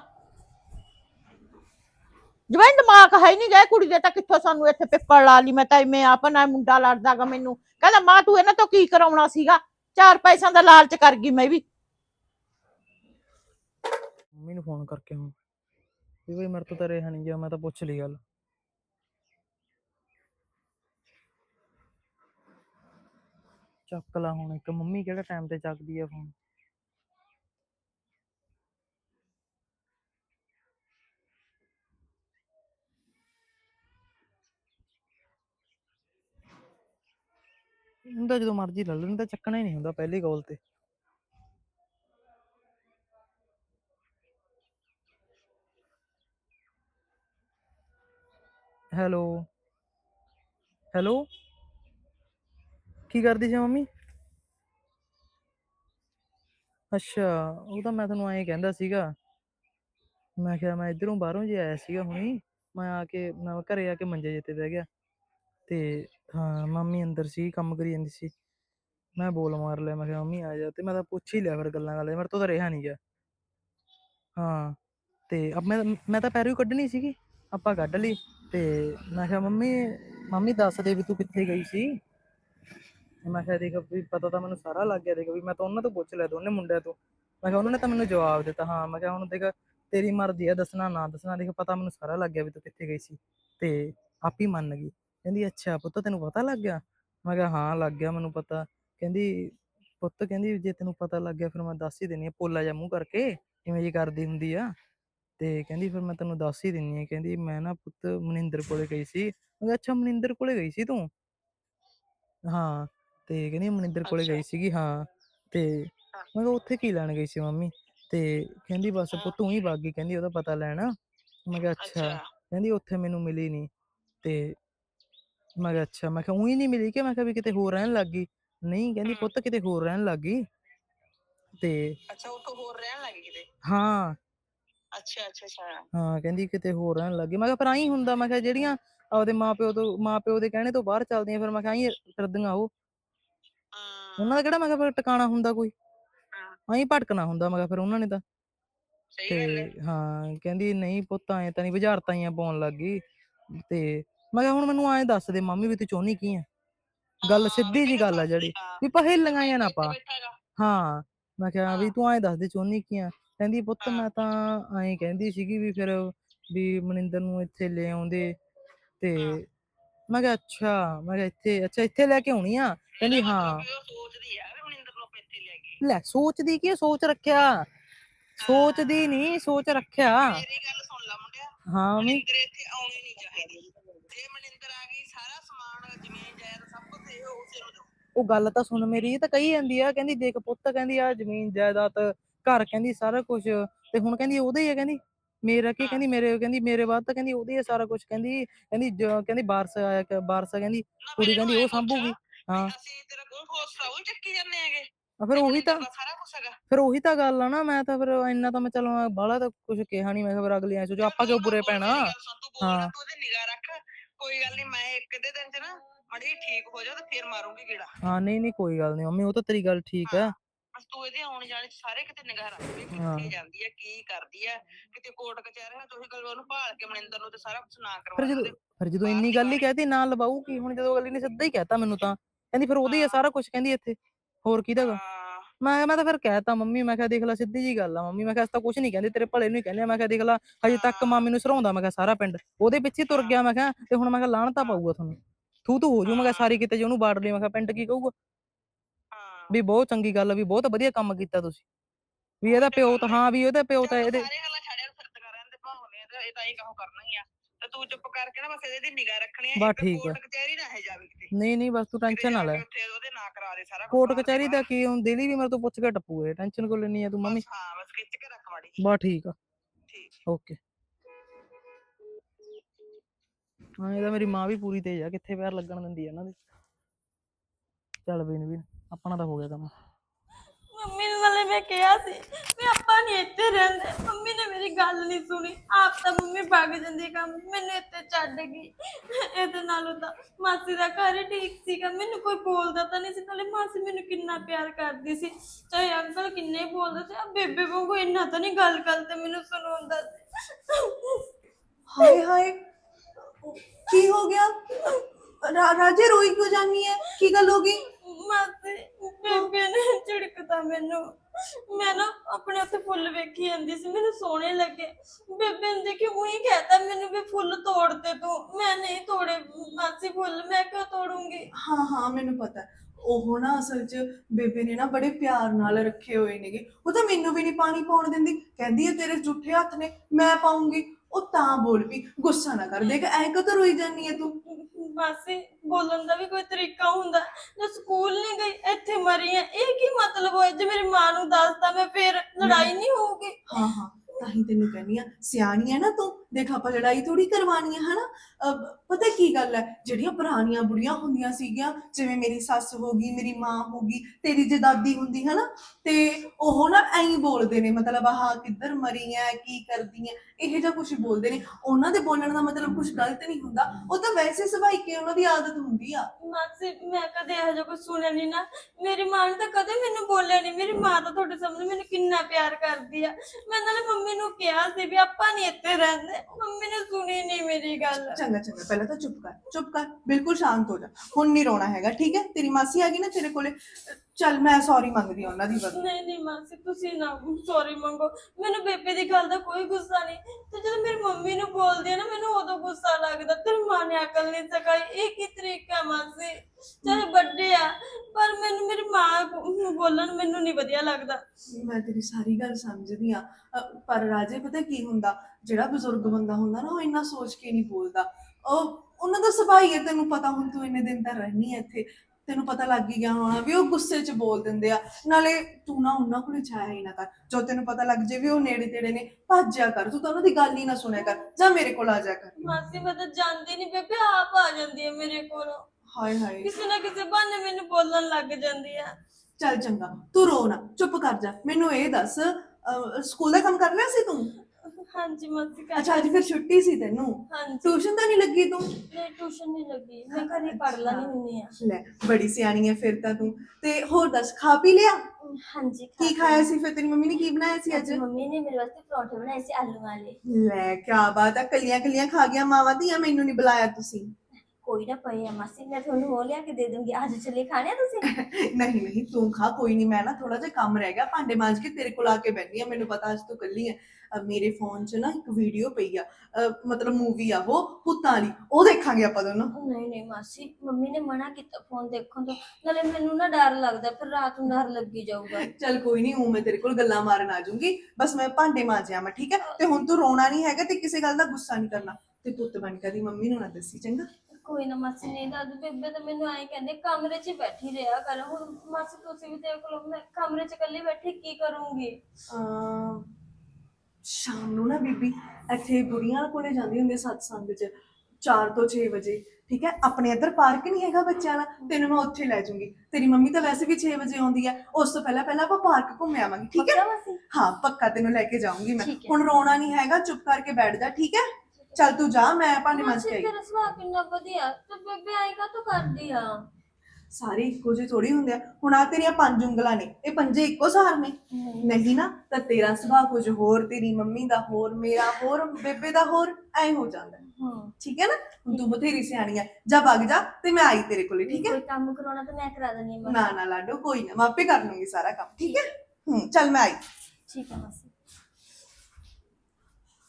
ਜਵਾਂ ਦਿਮਾਗ ਹੈ ਨਹੀਂ ਗਏ ਕੁੜੀ ਦੇ ਤਾਂ ਕਿੱਥੋਂ ਸਾਨੂੰ ਇੱਥੇ ਪੇਪਰ ਲਾ ਲਈ। ਮੈਂ ਤਾਂ ਮੈਂ ਆਪਣਾ ਮੁੰਡਾ ਲੜਦਾਗਾ ਮੈਨੂੰ। ਕਹਿੰਦਾ, ਮਾਂ, ਤੂੰ ਇਹਨਾਂ ਤੋਂ ਕੀ ਕਰਾਉਣਾ ਸੀਗਾ? ਚਾਰ ਪੈਸਿਆਂ ਦਾ ਲਾਲਚ ਕਰ ਗਈ ਮੈਂ ਵੀ। ਮੰਮੀ ਨੂੰ ਫੋਨ ਕਰਕੇ ਹੁਣ। ਵੀ ਬਈ ਮੇਰੇ ਤੋਂ ਤਾਂ ਰਿਹਾ ਨਹੀਂ ਗਿਆ, ਮੈਂ ਤਾਂ ਪੁੱਛ ਲਈ ਗੱਲ। ਚੱਕ ਲਾ ਹੁਣ ਇੱਕ, ਮੰਮੀ ਕਿਹੜਾ ਟਾਈਮ ਤੇ ਚੱਕਦੀ ਆ ਫੋਨ ਹੁੰਦਾ ਜਦੋਂ ਮਰਜ਼ੀ ਲੈ ਲੈਣ ਤਾਂ ਚੱਕਣਾ ਹੀ ਨਹੀਂ ਹੁੰਦਾ ਪਹਿਲੀ ਕਾਲ ਤੇ। ਹੈਲੋ ਹੈਲੋ ਕੀ ਕਰਦੀ ਸੀ ਮੰਮੀ? ਅੱਛਾ, ਉਹ ਤਾਂ ਮੈਂ ਤੁਹਾਨੂੰ ਐਂ ਕਹਿੰਦਾ ਸੀਗਾ। ਮੈਂ ਕਿਹਾ ਮੈਂ ਇਧਰੋਂ ਬਾਹਰੋਂ ਜੇ ਆਇਆ ਸੀਗਾ ਹੁਣੀ, ਮੈਂ ਆ ਕੇ, ਮੈਂ ਘਰੇ ਆ ਕੇ ਮੰਜੇ ਜਿੱਤੇ ਬਹਿ ਗਿਆ। ਤੇ ਹਾਂ, ਮੰਮੀ ਅੰਦਰ ਸੀ, ਕੰਮ ਕਰੀ ਜਾਂਦੀ ਸੀ। ਮੈਂ ਬੋਲ ਮਾਰ ਲਿਆ, ਮੈਂ ਕਿਹਾ ਮੰਮੀ ਆ ਜਾ। ਤੇ ਮੈਂ ਤਾਂ ਪੁੱਛ ਹੀ ਲਿਆ ਫਿਰ ਗੱਲਾਂ ਗੱਲਾਂ, ਮੇਰੇ ਤੋਂ ਤਾਂ ਰਿਹਾ ਨਹੀਂ ਗਿਆ ਹਾਂ, ਤੇ ਅਬ ਮੈਂ ਮੈਂ ਤਾਂ ਪੈਰੋਂ ਹੀ ਕੱਢਣੀ ਸੀਗੀ। ਆਪਾਂ ਕੱਢ ਲਈ। ਤੇ ਮੈਂ ਕਿਹਾ ਮੰਮੀ ਮੰਮੀ ਦੱਸ ਦੇ ਵੀ ਤੂੰ ਕਿੱਥੇ ਗਈ ਸੀ? ਮੈਂ ਕਿਹਾ, ਦੇਖ ਵੀ ਪਤਾ ਤਾਂ ਮੈਨੂੰ ਸਾਰਾ ਲੱਗ ਗਿਆ, ਦੇਖ ਵੀ ਮੈਂ ਤਾਂ ਉਹਨਾਂ ਤੋਂ ਪੁੱਛ ਲਿਆ ਦੋਨੇ ਮੁੰਡਿਆਂ ਤੋਂ। ਮੈਂ ਕਿਹਾ, ਉਹਨਾਂ ਨੇ ਤਾਂ ਮੈਨੂੰ ਜਵਾਬ ਦਿੱਤਾ। ਹਾਂ, ਮੈਂ ਕਿਹਾ, ਹੁਣ ਦੇਖ, ਤੇਰੀ ਮਰਜ਼ੀ ਆ, ਦੱਸਣਾ ਨਾ ਦੱਸਣਾ। ਦੇਖ, ਪਤਾ ਮੈਨੂੰ ਸਾਰਾ ਲੱਗ ਗਿਆ ਵੀ ਤੂੰ ਕਿੱਥੇ ਗਈ ਸੀ ਤੇ ਆਪ ਹੀ ਮੰਨ ਗਈ। ਕਹਿੰਦੀ, ਅੱਛਾ ਪੁੱਤ, ਤੈਨੂੰ ਪਤਾ ਲੱਗ ਗਿਆ? ਮੈਂ ਕਿਹਾ, ਹਾਂ, ਲੱਗ ਗਿਆ ਮੈਨੂੰ ਪਤਾ। ਕਹਿੰਦੀ, ਪੁੱਤ, ਕਹਿੰਦੀ, ਜੇ ਤੈਨੂੰ ਪਤਾ ਲੱਗ ਗਿਆ, ਫਿਰ ਮੈਂ ਦੱਸ ਹੀ ਦਿੰਨੀ ਆ ਪੋਲਾ ਜਿਹਾ ਮੂੰਹ ਕਰਕੇ ਇਵੇਂ ਜੀ ਕਰਦੀ ਹੁੰਦੀ ਆ। ਤੇ ਕਹਿੰਦੀ, ਫਿਰ ਮੈਂ ਤੈਨੂੰ ਦੱਸ ਹੀ ਦਿੰਨੀ ਆ ਕਹਿੰਦੀ, ਮੈਂ ਨਾ ਪੁੱਤ ਮਨਿੰਦਰ ਕੋਲੇ ਗਈ ਸੀ। ਮੈਂ ਕਿਹਾ, ਅੱਛਾ, ਮਨਿੰਦਰ ਕੋਲੇ ਗਈ ਸੀ ਤੂੰ? ਹਾਂ ਤੇ ਕਹਿੰਦੀ ਮਨਿੰਦਰ ਕੋਲੇ ਗਈ ਸੀਗੀ ਹਾਂ ਤੇ ਮੈਂ ਕਿਹਾ ਉੱਥੇ ਕੀ ਲੈਣ ਗਈ ਸੀ ਮੰਮੀ? ਤੇ ਕਹਿੰਦੀ ਬਸ ਪੁੱਤ ਤੂੰ ਹੀ ਵਗ ਗਈ ਕਹਿੰਦੀ ਉਹਦਾ ਪਤਾ ਲੈਣ। ਮੈਂ ਕਿਹਾ ਅੱਛਾ ਕਹਿੰਦੀ ਉੱਥੇ ਮੈਨੂੰ ਮਿਲੀ ਨਹੀਂ ਤੇ ਮੈਂ ਕਿਹਾ ਅੱਛਾ ਮੈਂ ਕਿਹਾ ਉਹੀ ਨਹੀਂ ਮਿਲੀ ਕਿ ਮੈਂ ਕਿਹਾ ਵੀ ਕਿਤੇ ਹੋਰ ਰਹਿਣ ਲੱਗ ਗਈ? ਨਹੀਂ ਕਹਿੰਦੀ ਪੁੱਤ ਕਿਤੇ ਹੋਰ ਰਹਿਣ ਲੱਗ ਗਈ। ਤੇ ਅੱਛਾ ਉੱਥੋਂ ਹੋਰ ਰਹਿਣ ਲੱਗ ਗਈ ਕਿਤੇ? ਹਾਂ। ਅੱਛਾ ਅੱਛਾ ਅੱਛਾ। ਹਾਂ ਕਹਿੰਦੀ ਕਿਤੇ ਹੋਰ ਰਹਿਣ ਲੱਗੀ ਮੈਂ ਕਿਹਾ ਫਿਰ ਆਈ ਹੁੰਦਾ ਮੈਂ ਕਿਹਾ ਜਿਹੜੀਆਂ ਆਪਦੇ ਮਾਪਿਓ ਤੋਂ ਮਾਪਿਓ ਦੇ ਕਹਿਣੇ ਤੋਂ ਬਾਹਰ ਚੱਲਦੀਆਂ ਫਿਰ ਮੈਂ ਕਿਹਾ ਆਈ ਫਿਰਦੀਆਂ ਉਹ। ਉਹਨਾਂ ਦਾ ਕਿਹੜਾ ਮੈਂ ਕਿਹਾ ਫਿਰ ਟਿਕਾਣਾ ਹੁੰਦਾ ਕੋਈ ਹਾਂ। ਆਈ ਭਟਕਣਾ ਹੁੰਦਾ ਮੈਂ ਕਿਹਾ ਫਿਰ ਉਹਨਾਂ ਨੇ ਤਾਂ ਸਹੀ ਗੱਲ ਹੈ ਤੇ ਹਾਂ ਕਹਿੰਦੀ ਨਹੀਂ ਪੁੱਤ ਐ ਤਾਂ ਨਹੀਂ ਬੁਝਾਰਤਾਂ ਹੀ ਪਾਉਣ ਲੱਗ ਗਈ ਤੇ ਮੈਂ ਕਿਹਾ ਹੁਣ ਮੈਨੂੰ ਐਂ ਦੱਸ ਦੇ ਮੰਮੀ ਵੀ ਤੂੰ ਚਾਹੁੰਦੀ ਕੀ ਆ ਗੱਲ ਹਾਂ, ਸਿੱਧੀ ਜੀ ਗੱਲ ਆ ਜਿਹੜੀ ਪਾਸੇ- ਵੀ ਪਹੇਲੀਆਂ ਜਾਂ ਨਾ ਪਾ। ਹਾਂ ਮੈਂ ਕਿਹਾ ਵੀ ਹਾਂ। ਤੂੰ ਐਂ ਦੱਸ ਦੇ ਚਾਹੁੰਦੀ ਕੀ ਆ ਕਹਿੰਦੀ ਪੁੱਤ ਹਾਂ। ਮੈਂ ਤਾਂ ਐਂ ਕਹਿੰਦੀ ਸੀਗੀ ਵੀ ਫਿਰ ਵੀ ਮਨਿੰਦਰ ਨੂੰ ਇੱਥੇ ਲੈ ਆਉਂਦੇ ਤੇ ਹਾਂ। ਮੈਂ ਕਿਹਾ ਅੱਛਾ ਮੈਂ ਕਿਹਾ ਇੱਥੇ ਅੱਛਾ ਇੱਥੇ ਲੈ ਕੇ ਆਉਣੀ ਆ ਕਹਿੰਦੀ ਹਾਂ। ਵੀ ਉਹ ਸੋਚਦੀ ਆ ਵੀ ਮਨਿੰਦਰ ਨੂੰ ਆਪਾਂ ਇੱਥੇ ਲੈ ਗਏ। ਲੈ ਸੋਚਦੀ ਕੀ? ਸੋਚ ਰੱਖਿਆ। ਸੋਚਦੀ ਨਹੀਂ ਸੋਚ ਰੱਖਿਆ। ਮੇਰੀ ਗੱਲ ਸੁਣ ਲੈ ਮੁੰਡਿਆ। ਹਾਂ ਮੰਮੀ ਮਨਿੰਦਰ ਇੱਥੇ ਆਉਣੀ ਨਹੀਂ ਚਾਹੀਦੀ। ਜੇ ਮਨਿੰਦਰ ਆ ਗਈ ਸਾਰਾ ਸਮਾਨ ਜ਼ਮੀਨ ਜਾਇਦਾਦ ਸਭ ਕੁਝ ਇਹ ਉਸੇ ਨੂੰ ਦਿਓ। ਉਹ ਗੱਲ ਤਾਂ ਸੁਣ ਮੇਰੀ ਇਹ ਤਾਂ ਕਹੀ ਜਾਂਦੀ ਆ ਕਹਿੰਦੀ ਦੇਖ ਪੁੱਤ ਕਹਿੰਦੀ ਆ ਜ਼ਮੀਨ ਜਾਇਦਾਦ ਘਰ ਕਹਿੰਦੀ ਸਾਰਾ ਕੁਝ ਤੇ ਹੁਣ ਕਹਿੰਦੀ ਉਹਦਾ ਹੀ ਆ ਕਹਿੰਦੀ। ਮੇਰਾ ਕੀ ਹਾਂ। ਕਹਿੰਦੀ ਮੇਰੇ ਕਹਿੰਦੀ ਮੇਰੇ ਬਾਅਦ ਤਾਂ ਕਹਿੰਦੀ ਉਹਦੀ ਆ ਸਾਰਾ ਕੁਝ ਕਹਿੰਦੀ ਕਹਿੰਦੀ ਜ- ਕਹਿੰਦੀ ਬਾਰਸ ਆਇਆ ਕਿ ਬਾਰਸਾ ਕਹਿੰਦੀ। ਨਾ ਕੁੜੀ ਮੈਨੂੰ ਕਹਿੰਦੀ ਉਹ ਪੁੱਛ। ਸੰਭੂਗੀ। ਵੀ ਹਾਂ। ਅਸੀਂ ਤੇਰਾ ਕੋਈ ਫੋਸਲਾ ਉਹ ਚੱਕੀ ਜਾਂਦੇ ਹੈਗੇ। ਆ ਫਿਰ ਉਹੀ ਤਾਂ ਸਾਰਾ ਕੁਝ ਹੈਗਾ। ਫਿਰ ਉਹੀ ਤਾਂ ਗੱਲ ਆ ਨਾ ਮੈਂ ਤਾਂ ਫਿਰ ਇੰਨਾ ਤਾਂ ਮੈਂ ਚਲੋ ਬਾਹਲਾ ਤਾਂ ਕੁਝ ਕਿਹਾ ਨਹੀਂ ਮੈਂ ਕਿਹਾ ਫਿਰ ਅਗਲੀ ਐ ਸੋਚੋ ਆਪਾਂ ਕਿਉਂ ਬੁਰੇ ਪੈਣਾ? ਹਾਂ ਹਾਂ। ਤੂੰ ਉਹਦੀ ਨਿਗਾਹ ਰੱਖ। ਕੋਈ ਗੱਲ ਨਹੀਂ ਮੈਂ ਇੱਕ ਦੇ ਦਿਨ ਚ ਨਾ ਮੜੀ ਠੀਕ ਹੋ ਜਾ ਤੇ ਫੇਰ ਮਾਰੂੰਗੀ ਗੇੜਾ। ਹਾਂ ਨਹੀਂ ਨਹੀਂ ਕੋਈ ਗੱਲ ਨਹੀਂ ਮੰਮੀ ਉਹ ਤਾਂ ਤੇਰੀ ਗੱਲ ਠੀਕ ਆ। ਬਸ ਤੂੰ ਇਹਦੇ ਆਉਣ ਜਾਣ ਚ ਸਾਰੇ ਕਿਤੇ ਨਿਗਾਹ ਰੱਖ ਵੀ ਹਾਂ। ਕਿੱਥੇ ਜਾਂਦੀ ਹੈ ਕੀ ਕਰਦੀ ਹੈ ਕਿਤੇ ਕੋਰਟ ਕਚਹਿਰੀਆਂ ਤੋਂ ਹੀ ਗੱਲ ਉਹਨੂੰ ਭਾਲ ਕੇ ਮਨਿੰਦਰ ਨੂੰ ਤੇ ਸਾਰਾ ਕੁਝ ਨਾ ਫਿਰ ਕਰਵਾ ਜਦੋਂ ਦੇ ਫਿਰ ਜਦੋਂ ਇੰਨੀ ਗੱਲ ਹੀ। ਕਹਿਤੀ ਨਾ ਲਵਾਊ ਕੀ ਹੁਣ ਜਦੋਂ ਅਗਲੀ ਨੇ ਸਿੱਧਾ ਹੀ ਕਹਿਤਾ ਮੈਨੂੰ ਤਾਂ। ਕਹਿੰਦੀ ਫਿਰ ਉਹਦੀ ਆ ਸਾਰਾ ਕੁਝ ਕਹਿੰਦੀ ਇੱਥੇ ਹੋਰ ਕਿਹਦਾ ਗਾ? ਹਾਂ। ਮੈਂ ਮੈਂ ਤਾਂ ਫਿਰ ਕਹਿਤਾ ਮੰਮੀ ਮੈਂ ਕਿਹਾ ਦੇਖ ਲੈ ਸਿੱਧੀ ਜੀ ਗੱਲ ਆ ਮੰਮੀ ਮੈਂ ਕਿਹਾ ਅਸੀਂ ਤਾਂ ਕੁਝ ਨਹੀਂ ਕਹਿੰਦੇ ਤੇਰੇ ਭਲੇ ਨੂੰ ਹੀ ਕਹਿੰਦੇ ਆ ਮੈਂ ਕਿਹਾ ਦੇਖ ਲੈ ਹਜੇ ਤੱਕ ਮਾਮੀ ਨੂੰ ਸਰਾਉਂਦਾ ਮੈਂ ਕਿਹਾ ਸਾਰਾ ਪਿੰਡ ਉਹਦੇ ਪਿੱਛੇ ਹੀ ਤੁਰ ਗਿਆ ਮੈਂ ਕਿਹਾ ਤੇ ਹੁਣ ਮੈਂ ਕਿਹਾ ਲਾਹਣ ਤਾਂ ਪਾਊਗਾ ਤੁਹਾਨੂੰ ਤੂੰ ਤੂੰ ਹੋ ਜੂ ਮੈਂ ਕਿਹਾ ਸਾਰੀ ਕਿਤੇ ਜੇ ਉਹਨੂੰ ਬਾੜ ਲਈ ਮੈਂ ਕਿਹਾ ਪਿੰਡ ਕੀ ਕਹੂਗਾ? ਹਾਂ। ਵੀ ਬਹੁਤ ਚੰਗੀ ਗੱਲ ਆ ਵੀ ਬਹੁਤ ਵਧੀਆ ਕੰਮ ਕੀਤਾ ਤੁਸੀਂ ਵੀ ਇਹਦਾ ਪਿਓ ਤਾਂ ਹਾਂ ਵੀ ਇਹਦਾ ਪਿਓ ਤਾਂ ਇਹਦੇ ਸਾਰੇ ਗੱਲਾਂ ਛੱਡਿਆ ਨੂੰ ਫਿਰਤ ਕਰਨ ਦੇ ਭਾਉਨੇ ਤੇ ਇਹ ਤਾਂ ਹੀ ਕਹੋ ਕਰਨਾ ਹੀ ਆ। ਤੇ ਚੁੱਪ ਕਰਕੇ ਨਾ ਬਸ ਇਹਦੀ ਨਿਗਾਹ ਰੱਖਣੀ ਆ ਬਸ ਇੱਕ ਠੀਕ ਆ। ਕੋਰਟ ਕਚਹਿਰੀ ਨਾ ਹੈ ਜਾਵੇ ਕਿਤੇ। ਨਹੀਂ ਨਹੀਂ ਬਸ ਤੂੰ ਕਿਤੇ ਟੈਨਸ਼ਨ ਨਾ ਜਾ ਲੈ। ਕੇ ਉੱਥੇ ਉਹਦੇ ਨਾਂ ਕਰਾ ਦੇ ਸਾਰਾ ਕੁਛ ਕੋਰਟ ਬਾਹਰ ਕਚਹਿਰੀ ਦਾ। ਕੀ ਹੁਣ ਦਿੱਲੀ ਵੀ ਮੇਰੇ ਤੋਂ ਪੁੱਛ ਕੇ ਟੱਪੂ ਇਹ ਟੈਨਸ਼ਨ ਕੋ ਲੈਣੀ ਆ ਤੂੰ ਮੰਮੀ? ਬਸ ਹਾਂ ਬਸ ਖਿੱਚ ਕੇ ਰੱਖ ਮਾੜੀ ਬਸ ਠੀਕ ਆ। ਠੀਕ। ਓਕੇ। ਹਾਂ ਇਹਦਾ ਮੇਰੀ ਮਾਂ ਵੀ ਪੂਰੀ ਤੇਜ਼ ਆ ਕਿੱਥੇ ਪੈਰ ਲੱਗਣ ਦਿੰਦੀ ਆ ਇਹਨਾਂ ਦੇ। ਚੱਲ ਬੀਨ ਬੀਨ ਆਪਣਾ ਤਾਂ ਹੋ ਗਿਆ ਕੰਮ। ਮੰਮੀ ਨੂੰ ਨਾਲੇ ਮੈਂ ਕਿਹਾ ਸੀ ਵੀ ਆਪਾਂ ਨਹੀਂ ਇੱਥੇ ਰਹਿੰਦੇ। ਮੰਮੀ ਨੇ ਮੇਰੀ ਗੱਲ ਨਹੀਂ ਸੁਣੀ। ਆਪ ਤਾਂ ਮੰਮੀ ਭੱਗ ਜਾਂਦੀ ਕੰਮ। ਮੈਨੂੰ ਇੱਥੇ ਛੱਡ ਗਈ। ਇਹਦੇ ਨਾਲੋਂ ਤਾਂ ਮਾਸੀ ਦਾ ਘਰ ਹੀ ਠੀਕ ਸੀਗਾ। ਮੈਨੂੰ ਕੋਈ ਬੋਲਦਾ ਤਾਂ ਨਹੀਂ ਸੀ। ਨਾਲੇ ਮਾਸੀ ਮੈਨੂੰ ਕਿੰਨਾ ਪਿਆਰ ਕਰਦੀ ਸੀ। ਚਾਹੇ ਅੰਕਲ ਕਿੰਨੇ ਬੋਲਦੇ ਸੀ ਆ ਬੇਬੇ ਵਾਂਗੂ ਇੰਨਾ ਤਾਂ ਨਹੀਂ ਗੱਲ ਗੱਲ ਤੇ ਮੈਨੂੰ ਸੁਣਾਉਂਦਾ ਸੀ। ਹਾਏ ਹਾਏ, ਕੀ ਹੋ ਗਿਆ? ਰਾਜੇ ਰੋਈ ਕਿਉਂ ਜਾਨੀ ਹੈ ਕੀ ਗੱਲ ਹੋ ਗਈ? ਮਾਸੀ ਬੇਬੇ ਨੇ ਝਿੜਕਤਾ ਮੈਨੂੰ। ਮੈਂ ਨਾ ਆਪਣੇ ਉੱਤੇ ਫੁੱਲ ਵੇਖੀ ਜਾਂਦੀ ਸੀ ਮੈਨੂੰ ਸੋਹਣੇ ਲੱਗੇ। ਬੇਬੇ ਨੇ ਦੇਖੀ ਉਹੀ ਕਹਤਾ ਮੈਨੂੰ ਵੀ ਫੁੱਲ ਤੋੜ ਦੇ ਤੂੰ। ਮੈਂ ਨਹੀਂ ਤੋੜੇ ਮਾਸੀ ਫੁੱਲ ਮੈਂ ਕਿਉਂ ਤੋੜੂੰਗੀ? ਹਾਂ ਹਾਂ ਮੈਨੂੰ ਪਤਾ। ਉਹ ਨਾ ਅਸਲ 'ਚ ਬੇਬੇ ਨੇ ਨਾ ਬੜੇ ਪਿਆਰ ਨਾਲ ਰੱਖੇ ਹੋਏ ਨੇਗੇ। ਉਹ ਤਾਂ ਮੈਨੂੰ ਵੀ ਨਹੀਂ ਪਾਣੀ ਪਾਉਣ ਦਿੰਦੀ। ਕਹਿੰਦੀ ਹੈ ਤੇਰੇ ਜੁੱਠੇ ਹੱਥ ਨੇ ਮੈਂ ਪਾਉਂਗੀ। ਉਹ ਤਾਂ ਬੋਲ ਵੀ ਗੁੱਸਾ ਨਾ ਕਰ ਦੇਖ ਐਂ ਕਦੋਂ ਰੋਈ ਜਾਨੀ ਹੈ ਤੂੰ? ਮਾਸੀ ਬੋਲਣ ਦਾ ਵੀ ਕੋਈ ਤਰੀਕਾ ਹੁੰਦਾ। ਜੇ ਸਕੂਲ ਨਹੀਂ ਗਈ ਇੱਥੇ ਮਰੀ ਆ ਇਹ ਕੀ ਮਤਲਬ ਹੋਇਆ? ਜੇ ਮੇਰੀ ਮਾਂ ਨੂੰ ਦੱਸਦਾ ਮੈਂ ਫੇਰ ਲੜਾਈ ਨਹੀਂ ਹੋਊਗੀ। ਹਾਂ ਹਾਂ ਤਾਂ ਹੀ ਤੈਨੂੰ ਕਹਿੰਦੀ ਆ ਸਿਆਣੀ ਹੈ ਨਾ ਤੂੰ। ਦੇਖ ਆਪਾਂ ਲੜਾਈ ਥੋੜੀ ਕਰਵਾਣੀ ਹੈ ਹਨਾ? ਅਹ ਪਤਾ ਕੀ ਗੱਲ ਹੈ? ਜਿਹੜੀਆਂ ਪੁਰਾਣੀਆਂ ਬੁੜੀਆਂ ਹੁੰਦੀਆਂ ਸੀਗੀਆਂ, ਜਿਵੇਂ ਮੇਰੀ ਸੱਸ ਹੋ ਗਈ, ਮੇਰੀ ਮਾਂ ਹੋ ਗਈ, ਤੇਰੀ ਜੇ ਦਾਦੀ ਹੁੰਦੀ, ਹਨਾ? ਤੇ ਉਹ ਨਾ ਐਂ ਬੋਲਦੇ ਨੇ, ਮਤਲਬ ਆਹ ਕਿੱਧਰ ਮਰੀ ਐ, ਕੀ ਕਰਦੀ ਐ, ਇਹ ਜਿਹਾ ਕੁਝ ਬੋਲਦੇ ਨੇ। ਉਹਨਾਂ ਦੇ ਬੋਲਣ ਦਾ ਮਤਲਬ ਕੁਝ ਗਲਤ ਨਹੀਂ ਹੁੰਦਾ। ਉਹ ਤਾਂ ਵੈਸੇ ਸੁਭਾਈ ਕੇ ਉਹਨਾਂ ਦੀ ਆਦਤ ਹੁੰਦੀ ਆ। ਮਾਸੀ, ਮੈਂ ਕਦੇ ਇਹੋ ਜਿਹਾ ਕੁਝ ਸੁਣਿਆ ਨਹੀਂ ਨਾ। ਮੇਰੀ ਮਾਂ ਨੇ ਤਾਂ ਕਦੇ ਮੈਨੂੰ ਬੋਲਿਆ ਨਹੀਂ। ਮੇਰੀ ਮਾਂ ਤਾਂ ਤੁਹਾਡੇ ਸਾਹਮਣੇ ਮੈਨੂੰ ਕਿੰਨਾ ਪਿਆਰ ਕਰਦੀ ਆ। ਮੈਂ ਨਾਲੇ ਮੰਮੀ ਨੂੰ ਕਿਹਾ ਸੀ ਵੀ ਆਪਾਂ ਨਹੀਂ ਇੱਥੇ ਰਹਿੰਦੇ। ਮੰਮੀ ਨੇ ਸੁਣੀ ਨਹੀਂ ਮੇਰੀ ਗੱਲ। ਚੰਗਾ ਚੰਗਾ ਪਹਿਲਾਂ ਤਾਂ ਚੁੱਪ ਕਰ ਚੁੱਪ ਕਰ ਬਿਲਕੁਲ ਸ਼ਾਂਤ ਹੋ ਜਾ। ਹੁਣ ਨਹੀਂ ਰੋਣਾ ਹੈਗਾ ਠੀਕ ਹੈ? ਤੇਰੀ ਮਾਸੀ ਆ ਗਈ ਨਾ ਤੇਰੇ ਕੋਲੇ ਚੱਲ ਮੈਂ ਸੌਰੀ ਮੰਗਦੀ ਹਾਂ ਉਹਨਾਂ ਦੀ ਬਸ। ਨਹੀਂ ਨਹੀਂ ਮਾਸੀ ਤੁਸੀਂ ਨਾ ਸੌਰੀ ਮੰਗੋ। ਮੈਨੂੰ ਬੇਬੇ ਦੀ ਗੱਲ ਦਾ ਕੋਈ ਗੁੱਸਾ ਨਹੀਂ। ਤੇ ਜਦੋਂ ਮੇਰੀ ਮੰਮੀ ਨੂੰ ਬੋਲਦੀ ਆ ਨਾ ਮੈਨੂੰ ਉਦੋਂ ਗੁੱਸਾ ਲੱਗਦਾ। ਤੇਰੀ ਮਾਂ ਨੇ ਅਕਲ ਨਹੀਂ ਸਿਖਾਈ ਇਹ ਕੀ ਤਰੀਕਾ ਮਾਸੀ? ਚਾਹੇ ਵੱਡੇ ਆ ਪਰ ਮੈਨੂੰ ਮੇਰੀ ਮਾਂ ਬੋਲਣ ਮੈਨੂੰ ਨਹੀਂ ਵਧੀਆ ਲੱਗਦਾ। ਮੈਂ ਤੇਰੀ ਸਾਰੀ ਗੱਲ ਸਮਝਦੀ ਆ ਪਰ ਰਾਜੇ ਪਤਾ ਕੀ ਹੁੰਦਾ? ਜਿਹੜਾ ਬਜ਼ੁਰਗ ਬੰਦਾ ਹੁੰਦਾ ਨਾ ਉਹ ਇੰਨਾ ਸੋਚ ਕੇ ਨਹੀਂ ਬੋਲਦਾ। ਉਹ ਉਹਨਾਂ ਦਾ ਸੁਭਾਅ ਹੀ ਹੈ ਤੈਨੂੰ ਪਤਾ ਹੁਣ ਤੂੰ ਇੰਨੇ ਦਿਨ ਤਾਂ ਰਹਿਣੀ ਹੈ ਇੱਥੇ। ਤੈਨੂੰ ਪਤਾ ਲੱਗ ਹੀ ਗਿਆ ਹੋਣਾ ਵੀ ਉਹ ਗੁੱਸੇ 'ਚ ਬੋਲ ਦਿੰਦੇ ਆ। ਨਾਲੇ ਤੂੰ ਨਾ ਉਹਨਾਂ ਕੋਲੇ ਜਾਇਆ ਹੀ ਨਾ ਕਰ। ਜੋ ਤੈਨੂੰ ਪਤਾ ਲੱਗ ਜੇ ਵੀ ਉਹ ਨੇੜੇ ਤੇੜੇ ਨੇ ਭੱਜ ਜਾ ਕਰ। ਤੂੰ ਤਾਂ ਉਹਨਾਂ ਦੀ ਗੱਲ ਹੀ ਨਾ ਸੁਣਿਆ ਕਰ। ਜਾਂ ਮੇਰੇ ਕੋਲ ਆ ਜਾ ਕਰ। ਮਾਸੀ ਮੈਂ ਤਾਂ ਜਾਂਦੀ ਨਹੀਂ ਬੇਬੇ ਆਪ ਆ ਜਾਂਦੀ ਹੈ ਮੇਰੇ ਕੋਲ। ਹਾਏ ਹਾਏ। ਕਿਸੇ ਨਾ ਕਿਸੇ ਬਹਾਨੇ ਮੈਨੂੰ ਬੋਲਣ ਲੱਗ ਜਾਂਦੀ ਆ। ਚੱਲ ਚੰਗਾ ਤੂੰ ਰੋ ਨਾ ਚੁੱਪ ਕਰ ਜਾ ਮੈਨੂੰ ਇਹ ਦੱਸ ਅਹ, ਸਕੂਲ ਦਾ ਕੰਮ ਕਰ ਲਿਆ ਸੀ ਤੂੰ? ਹਾਂਜੀ ਮਾਸੀ ਕਰ ਅੱਛਾ ਅੱਜ ਫਿਰ ਛੁੱਟੀ ਸੀ ਤੈਨੂੰ? ਹਾਂਜੀ। ਟਿਊਸ਼ਨ ਤਾਂ ਨਹੀਂ ਲੱਗੀ ਤੂੰ? ਨਹੀਂ ਟਿਊਸ਼ਨ ਨਹੀਂ ਲੱਗੀ ਮੈਂ ਘਰੇ ਪੜ ਲੈਣੀ ਹੁੰਦੀ ਆ ਲੈ ਬੜੀ ਸਿਆਣੀ ਹੈ ਫਿਰ ਤਾਂ ਤੂੰ। ਤੇ ਹੋਰ ਦੱਸ ਖਾ ਪੀ ਲਿਆ? ਹਾਂਜੀ ਕੀ ਖਾਇਆ ਸੀ ਫਿਰ? ਤੇਰੀ ਮੰਮੀ ਨੇ ਕੀ ਬਣਾਇਆ ਸੀ ਅੱਜ? ਅੱਜ ਮੰਮੀ ਨੇ ਮੇਰੇ ਵਾਸਤੇ ਪਰੌਂਠੇ ਬਣਾਏ ਸੀ ਆਲੂ ਵਾਲੇ। ਲੈ ਕੀ ਬਾਤ ਆ ਕੱਲੀਆਂ ਕੱਲੀਆਂ ਖਾ ਗਿਆ ਮਾਵਾਂ ਧੀਆਂ ਮੈਨੂੰ ਨਹੀਂ ਬੁਲਾਇਆ ਤੁਸੀਂ। ਕੋਈ ਨਾ ਪਈ ਆ ਮਾਸੀ ਮੈਂ ਤੁਹਾਨੂੰ ਹੋ ਲਿਆ ਕੇ ਦੇ ਦੂੰਗੀ। ਅੱਜ ਚੱਲੇ ਖਾਣੇ ਆ ਤੁਸੀਂ? ਨਹੀਂ ਨਹੀਂ ਤੂੰ ਖਾ ਕੋਈ ਨਹੀਂ ਮੈਂ ਨਾ ਥੋੜਾ ਜਿਹਾ ਕੰਮ ਰਹਿ ਗਿਆ। ਭਾਂਡੇ ਮਾਂਜ ਕੇ ਤੇਰੇ ਕੋਲ ਆ ਕੇ ਬੈਠੀ ਆ ਮੈਨੂੰ ਪਤਾ ਅੱਜ ਤੂੰ ਕੱਲੀ ਅਹ ਮੇਰੇ ਫੋਨ 'ਚ ਨਾ ਇੱਕ ਵੀਡੀਓ ਪਈ ਆ। ਅਹ ਮਤਲਬ ਮੂਵੀ ਆ ਉਹ ਭੂਤਾਂ ਵਾਲੀ। ਉਹ ਦੇਖਾਂਗੇ ਆਪਾਂ ਦੋਨੋਂ। ਨਹੀਂ ਨਹੀਂ ਮਾਸੀ ਮੰਮੀ ਨੇ ਮਨਾ ਕੀਤਾ ਫੋਨ ਦੇਖਣ ਤੋਂ। ਨਾਲੇ ਮੈਨੂੰ ਨਾ ਡਰ ਲੱਗਦਾ ਫਿਰ ਰਾਤ ਨੂੰ ਡਰ ਲੱਗੀ ਜਾਊਗਾ। ਚੱਲ ਕੋਈ ਨਹੀਂ ਹੂੰ ਮੈਂ ਤੇਰੇ ਕੋਲ ਗੱਲਾਂ ਮਾਰਨ ਆ ਜਾਊਂਗੀ। ਬਸ ਮੈਂ ਭਾਂਡੇ ਮਾਂਜਿਆ ਮੈਂ ਠੀਕ ਹੈ? ਤੇ ਹੁਣ ਤੂੰ ਰੋਣਾ ਨਹੀਂ ਹੈਗਾ ਤੇ ਕਿਸੇ ਗੱਲ ਦਾ ਗੁੱਸਾ ਨਹੀਂ ਕਰਨਾ। ਤੇ ਪੁੱਤ ਬਣ ਕੇ ਦੀ ਮੰਮੀ ਨੂੰ ਨਾ ਦੱਸੀ ਚੰਗਾ? ਕੋਈ ਨਾ ਮਾਸੀ ਨਹੀਂ ਦਾਦੂ ਬੇਬੇ ਤਾਂ ਮੈਨੂੰ ਐਂ ਕਹਿੰਦੇ ਕਮਰੇ 'ਚ ਹੀ ਬੈਠੀ ਰਿਹਾ ਕਰ। ਹੁਣ ਮਾਸੀ ਤੁਸੀਂ ਵੀ ਦੇਖ ਲਓ ਮੈਂ ਕਮਰੇ 'ਚ ਇਕੱਲੀ ਬੈਠੀ ਕੀ ਕਰੂੰਗੀ? ਅਮ ਸ਼ਾਮ ਨੂੰ ਨਾ ਬੀਬੀ ਇੱਥੇ ਬੁੜੀਆਂ ਕੋਲੇ ਜਾਂਦੀ ਹੁੰਦੀ ਸਤਸੰਗ 'ਚ 4 ਤੋਂ 6 ਵਜੇ। ਠੀਕ ਹੈ? ਆਪਣੇ ਇੱਧਰ ਪਾਰਕ ਨਹੀਂ ਹੈਗਾ ਬੱਚਿਆਂ ਦਾ? ਤੈਨੂੰ ਮੈਂ ਉੱਥੇ ਲੈ ਜਾਊਂਗੀ। ਤੇਰੀ ਮੰਮੀ ਤਾਂ ਵੈਸੇ ਵੀ 6 ਵਜੇ ਆਉਂਦੀ ਹੈ। ਉਸ ਤੋਂ ਪਹਿਲਾਂ ਪਹਿਲਾਂ ਆਪਾਂ ਪਾਰਕ ਘੁੰਮ ਆਵਾਂਗੇ ਠੀਕ ਹੈ? ਪੱਕਾ ਮਾਸੀ? ਹਾਂ ਪੱਕਾ ਤੈਨੂੰ ਲੈ ਕੇ ਜਾਊਂਗੀ ਮੈਂ। ਠੀਕ ਹੈ। ਹੁਣ ਰੋਣਾ ਨਹੀਂ ਹੈਗਾ ਚੁੱਪ ਕਰਕੇ ਬੈਠ ਜਾ ਠੀਕ ਹੈ? ਚੱਲ ਤੂੰ ਜਾ ਮੈਂ ਭਾਂਡੇ ਮਾਂਜ ਕੇ ਮਾਸੀ ਆਈ। ਤੇਰਾ ਸੁਭਾਅ ਕਿੰਨਾ ਵਧੀਆ। ਤੇ ਬੇਬੇ ਆਈ ਕਾ ਤੂੰ ਕਰਦੀ ਆ? ਸਾਰੇ ਇੱਕੋ ਜਿਹੇ ਥੋੜੀ ਹੁੰਦੇ ਆ। ਹੁਣ ਆ ਤੇਰੀਆਂ ਪੰਜ ਉਂਗਲਾਂ ਨੇ ਇਹ ਪੰਜੇ ਇੱਕੋ ਸਾਰ ਨੇ। ਨਹੀਂ ਨਾ ਤਾਂ ਤੇਰਾ ਸੁਭਾਅ ਕੁਝ ਹੋਰ ਤੇਰੀ ਮੰਮੀ ਦਾ ਹੋਰ ਮੇਰਾ ਹੋਰ ਬੇਬੇ ਦਾ ਹੋਰ ਐ ਹੋ ਜਾਂਦਾ। ਹੈ। ਹਾਂ ਠੀਕ ਹੈ ਨਾ? ਹੁਣ ਤੂੰ ਬਥੇਰੀ ਸਿਆਣੀ ਆ। ਜਾ ਵਗ ਜਾ ਤੇ ਮੈਂ ਆਈ ਤੇਰੇ ਕੋਲੇ ਠੀਕ ਹੈ? ਕੋਈ ਕੰਮ ਕਰਾਉਣਾ ਤਾਂ ਮੈਂ ਕਰਾ ਹਾਂ ਨਾ ਨਾ ਲਾਡੋ ਕੋਈ ਨਾ ਮੈਂ ਆਪੇ ਕਰ ਲੂੰਗੀ ਸਾਰਾ ਕੰਮ ਠੀਕ ਹੈ? ਹੂੰ। ਚੱਲ ਮੈਂ ਆਈ। ਠੀਕ ਹੈ ਮਾਸੀ।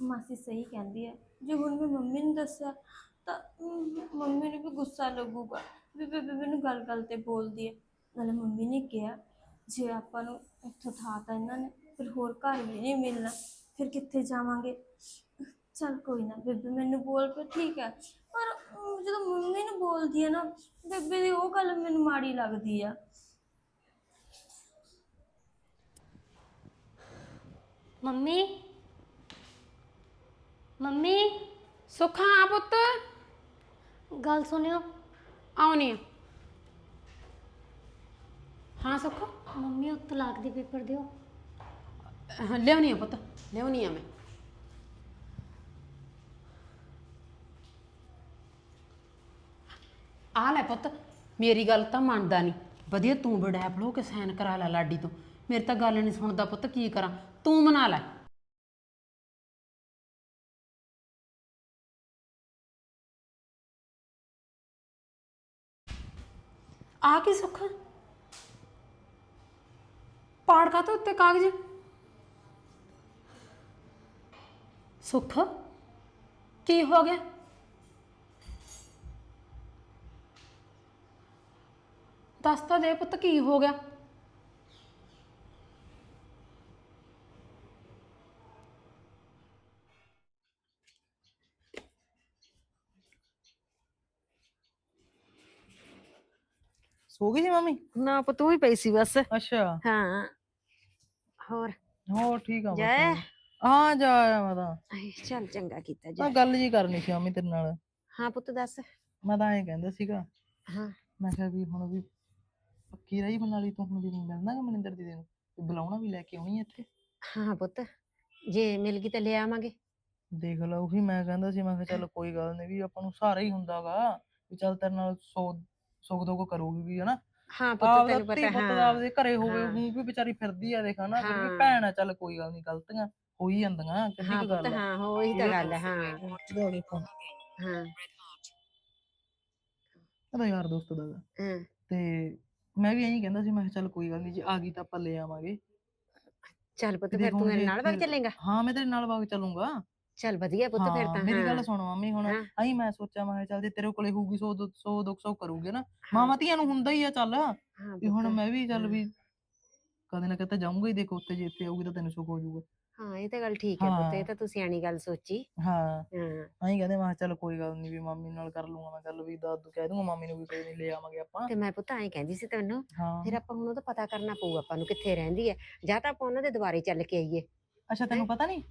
ਮਾਸੀ ਸਹੀ ਕਹਿੰਦੀ ਹੈ ਜੇ ਹੁਣ ਮੈਂ ਮੰਮੀ ਨੂੰ ਦੱਸਿਆ ਤਾਂ ਮ- ਮੰਮੀ ਨੂੰ ਵੀ ਗੁੱਸਾ ਲੱਗੂਗਾ ਵੀ ਬੇਬੇ ਮੈਨੂੰ ਗੱਲ ਗੱਲ ਤੇ ਬੋਲਦੀ ਹੈ ਨਾਲੇ ਮੰਮੀ ਨੇ ਕਿਹਾ ਜੇ ਆਪਾਂ ਨੂੰ ਇੱਥੋਂ ਠਾਤਾ ਇਹਨਾਂ ਨੇ ਫਿਰ ਹੋਰ ਘਰ ਵੀ ਨਹੀਂ ਮਿਲਣਾ ਫਿਰ ਕਿੱਥੇ ਜਾਵਾਂਗੇ? ਚੱਲ ਕੋਈ ਨਾ ਬੇਬੇ ਮੈਨੂੰ ਬੋਲ ਪਏ ਠੀਕ ਹੈ ਪਰ ਅਮ, ਜਦੋਂ ਮੰਮੀ ਨੂੰ ਬੋਲਦੀ ਹੈ ਨਾ ਬੇਬੇ ਦੀ ਉਹ ਗੱਲ ਮੈਨੂੰ ਮਾੜੀ ਲੱਗਦੀ ਆ। Mummy mummy? ਸੁੱਖਾ ਆ ਪੁੱਤ। ਗੱਲ ਸੁਣਿਓ। ਆਉਣੀ ਆ। ਹਾਂ ਸੁੱਖ? ਮੰਮੀ ਉਹ ਤਲਾਕ ਦੇ ਪੇਪਰ ਦਿਓ। ਹਾਂ, ਲਿਆਉਣੀ ਆ ਪੁੱਤ। ਲਿਆਉਣੀ ਆ ਮੈਂ। ਆ ਲੈ ਪੁੱਤ ਮੇਰੀ ਗੱਲ ਤਾਂ ਮੰਨਦਾ ਨਹੀਂ ਵਧੀਆ ਤੂੰ ਬੜੈਪ ਲੋ ਕੇ ਸਾਈਨ ਕਰਾ ਲੈ ਲਾਡੀ ਤੋਂ। ਮੇਰੀ ਤਾਂ ਗੱਲ ਨਹੀਂ ਸੁਣਦਾ ਪੁੱਤ ਕੀ ਕਰਾਂ? ਤੂੰ ਮਨਾ ਲੈ। ਆ ਕੀ ਸੁੱਖ? ਪਾੜ ਕਾ ਤੋਂ ਉੱਤੇ ਕਾਗਜ਼? ਸੁੱਖ? ਕੀ ਹੋ ਗਿਆ? ਦੱਸ ਤਾਂ ਦੇ ਪੁੱਤ, ਕੀ ਹੋ ਗਿਆ? ਸੋ ਗਈ ਸੀ ਮੰਮੀ? ਨਾ ਪਤੂ ਹੀ ਪਈ ਸੀ ਬਸ। ਅੱਛਾ। ਹਾਂ ਹੋਰ? ਹੋਰ ਠੀਕ ਆ ਜੈ। ਹਾਂ। ਜਾ ਆਇਆ ਮੈਂ ਤਾਂ। ਆਏ, ਚੱਲ ਚੰਗਾ ਕੀਤਾ ਮੈਂ ਜੀ ਗੱਲ ਜੀ ਕਰਨੀ ਸੀ ਮੰਮੀ ਤੇਰੇ ਨਾਲ। ਹਾਂ ਪੁੱਤ ਦੱਸ। ਮੈਂ ਤਾਂ ਐਂ ਕਹਿੰਦਾ ਸੀਗਾ ਹਾਂ। ਮੈਂ ਕਿਹਾ ਵੀ ਹੁਣ ਵੀ ਪੱਕੀ ਰਹੀ ਬਣਾ ਲਈ ਤੂੰ ਹੁਣ ਵੀ ਨਹੀਂ ਮਿਲਣਾ ਗਾ ਮਨਿੰਦਰ ਦੀਦੀ ਨੂੰ। ਤੇ ਬੁਲਾਉਣਾ ਵੀ ਲੈ ਕੇ ਆਉਣੀ ਇੱਥੇ। ਹਾਂ ਪੁੱਤ ਜੇ ਮਿਲ ਗਈ ਤਾਂ ਲੈ ਆਵਾਂਗੇ। ਦੇਖ ਲਾ ਉਹੀ ਮੈਂ ਕਹਿੰਦਾ ਸੀ ਮੈਂ ਕਿਹਾ ਚੱਲ ਕੋਈ ਗੱਲ ਨਹੀਂ ਵੀ ਆਪਾਂ ਨੂੰ ਸਹਾਰਾ ਹੀ ਹੁੰਦਾਗਾ ਵੀ ਚੱਲ ਤੇਰੇ ਨਾਲ ਸੌ ਸੁੱਖ ਦੁੱਖ ਕਰੂਗੀ ਵੀ ਹਨਾ? ਹਾਂ ਪੁੱਤ ਆਪਦਾ ਤੈਨੂੰ ਧੀ ਪਤਾ ਪੁੱਤ ਦਾ ਹਾਂ ਆਪਦੇ ਘਰੇ ਹੋਵੇ ਹਾਂ। ਹੂੰ ਵੀ ਵਿਚਾਰੀ ਫਿਰਦੀ ਆ ਦੇਖ ਹਨਾ? ਵੀ ਹਾਂ। ਭੈਣ ਆ ਚੱਲ ਕੋਈ ਗੱਲ ਨਹੀਂ ਗਲਤੀਆਂ ਹੋ ਹੀ ਜਾਂਦੀਆਂ ਕਿੰਨੀ ਹਾਂ ਕੁ ਪੁੱਤ ਗੱਲ ਆ। ਹਾਂ ਹੋ ਉਹੀ ਤਾਂ ਗੱਲ ਹੈ ਹਾਂ। ਇਹਦਾ ਦੇਖੋ ਹਾਂ। ਇਹਦਾ ਯਾਰ ਦੋਸਤ ਦਾ। ਗਾ। ਹਾਂ। ਤੇ ਮੈਂ ਵੀ ਇਹੀ ਕਹਿੰਦਾ ਸੀ ਮੈਂ ਕਿਹਾ ਚੱਲ ਕੋਈ ਗੱਲ ਨਹੀਂ ਜੇ ਆ ਗਈ ਤਾਂ ਆਪਾਂ ਲੈ ਆਵਾਂਗੇ। ਚੱਲ ਪੁੱਤ ਫਿਰ ਤੂੰ ਮੇਰੇ ਨਾਲ ਵਗ ਚੱਲੇਗਾ? ਹਾਂ ਮੈਂ ਤੇਰੇ ਨਾਲ ਬਾਗ ਚੱਲੂੰਗਾ। ਚੱਲ ਵਧੀਆ ਪੁੱਤ ਫਿਰ ਹਾਂ ਤਾਂ ਮੇਰੀ ਗੱਲ ਹਾਂ। ਸੁਣ ਮੰਮੀ ਹੁਣ ਹਾਂ। ਆਈ ਮੈਂ ਸੋਚਿਆ ਮੈਂ ਕਿਹਾ ਚੱਲ ਜੇ ਤੇਰੇ ਕੋਲੇ ਹੋਊਗੀ 100 100 200 ਕਰੂਗੇ ਨਾ ਮਾਵਾਂ ਧੀਆਂ ਨੂੰ ਹੁੰਦਾ ਹੀ ਆ ਚੱਲ ਹਾਂ ਵੀ ਹੁਣ ਪੁੱਤ, ਮੈਂ ਵੀ ਚੱਲ। ਵੀ ਕਦੇ ਨਾ ਕਦੇ ਜਾਊਂਗਾ ਹੀ ਦੇਖੋ ਉੱਤੇ ਜੇ ਇੱਥੇ ਆਊਗੀ ਤਾਂ ਤੈਨੂੰ ਸੁੱਖ ਹੋ ਜਾਊਗਾ। ਹਾਂ ਇਹ ਤਾਂ ਗੱਲ ਠੀਕ ਹੈ ਪੁੱਤ ਇਹ ਹਾਂ। ਤਾਂ ਤੂੰ ਸਿਆਣੀ ਗੱਲ ਸੋਚੀ। ਹਾਂ। ਹਾਂ। ਆਈ ਕਹਿੰਦੇ ਮੈਂ ਕਿਹਾ ਚੱਲ ਕੋਈ ਗੱਲ ਨਹੀਂ ਵੀ ਮਾਮੀ ਨਾਲ ਕਰ ਲੂੰਗਾ ਮੈਂ ਗੱਲ ਵੀ ਦਾਦੂ ਕਹਿ ਦੂੰਗਾ ਮਾਮੀ ਨੂੰ ਵੀ ਕੋਈ ਨਹੀਂ ਲੈ ਆਵਾਂਗੇ ਆਪਾਂ। ਤੇ ਮੈਂ ਪੁੱਤ ਐਂ ਕਹਿੰਦੀ ਸੀ ਤੈਨੂੰ ਹਾਂ। ਫਿਰ ਆਪਾਂ ਹੁਣ ਉਹਦਾ ਪਤਾ ਕਰਨਾ ਪਊ ਆਪਾਂ ਨੂੰ ਕਿੱਥੇ ਰਹਿੰਦੀ ਹੈ। ਜਾਂ ਤਾਂ ਆਪਾਂ ਉਹਨਾਂ ਦੇ ਦੁਆਰੇ ਚੱਲ ਕੇ ਆਈਏ। ਅੱਛਾ ਤੈਨੂੰ ਪਤਾ ਨਹੀਂ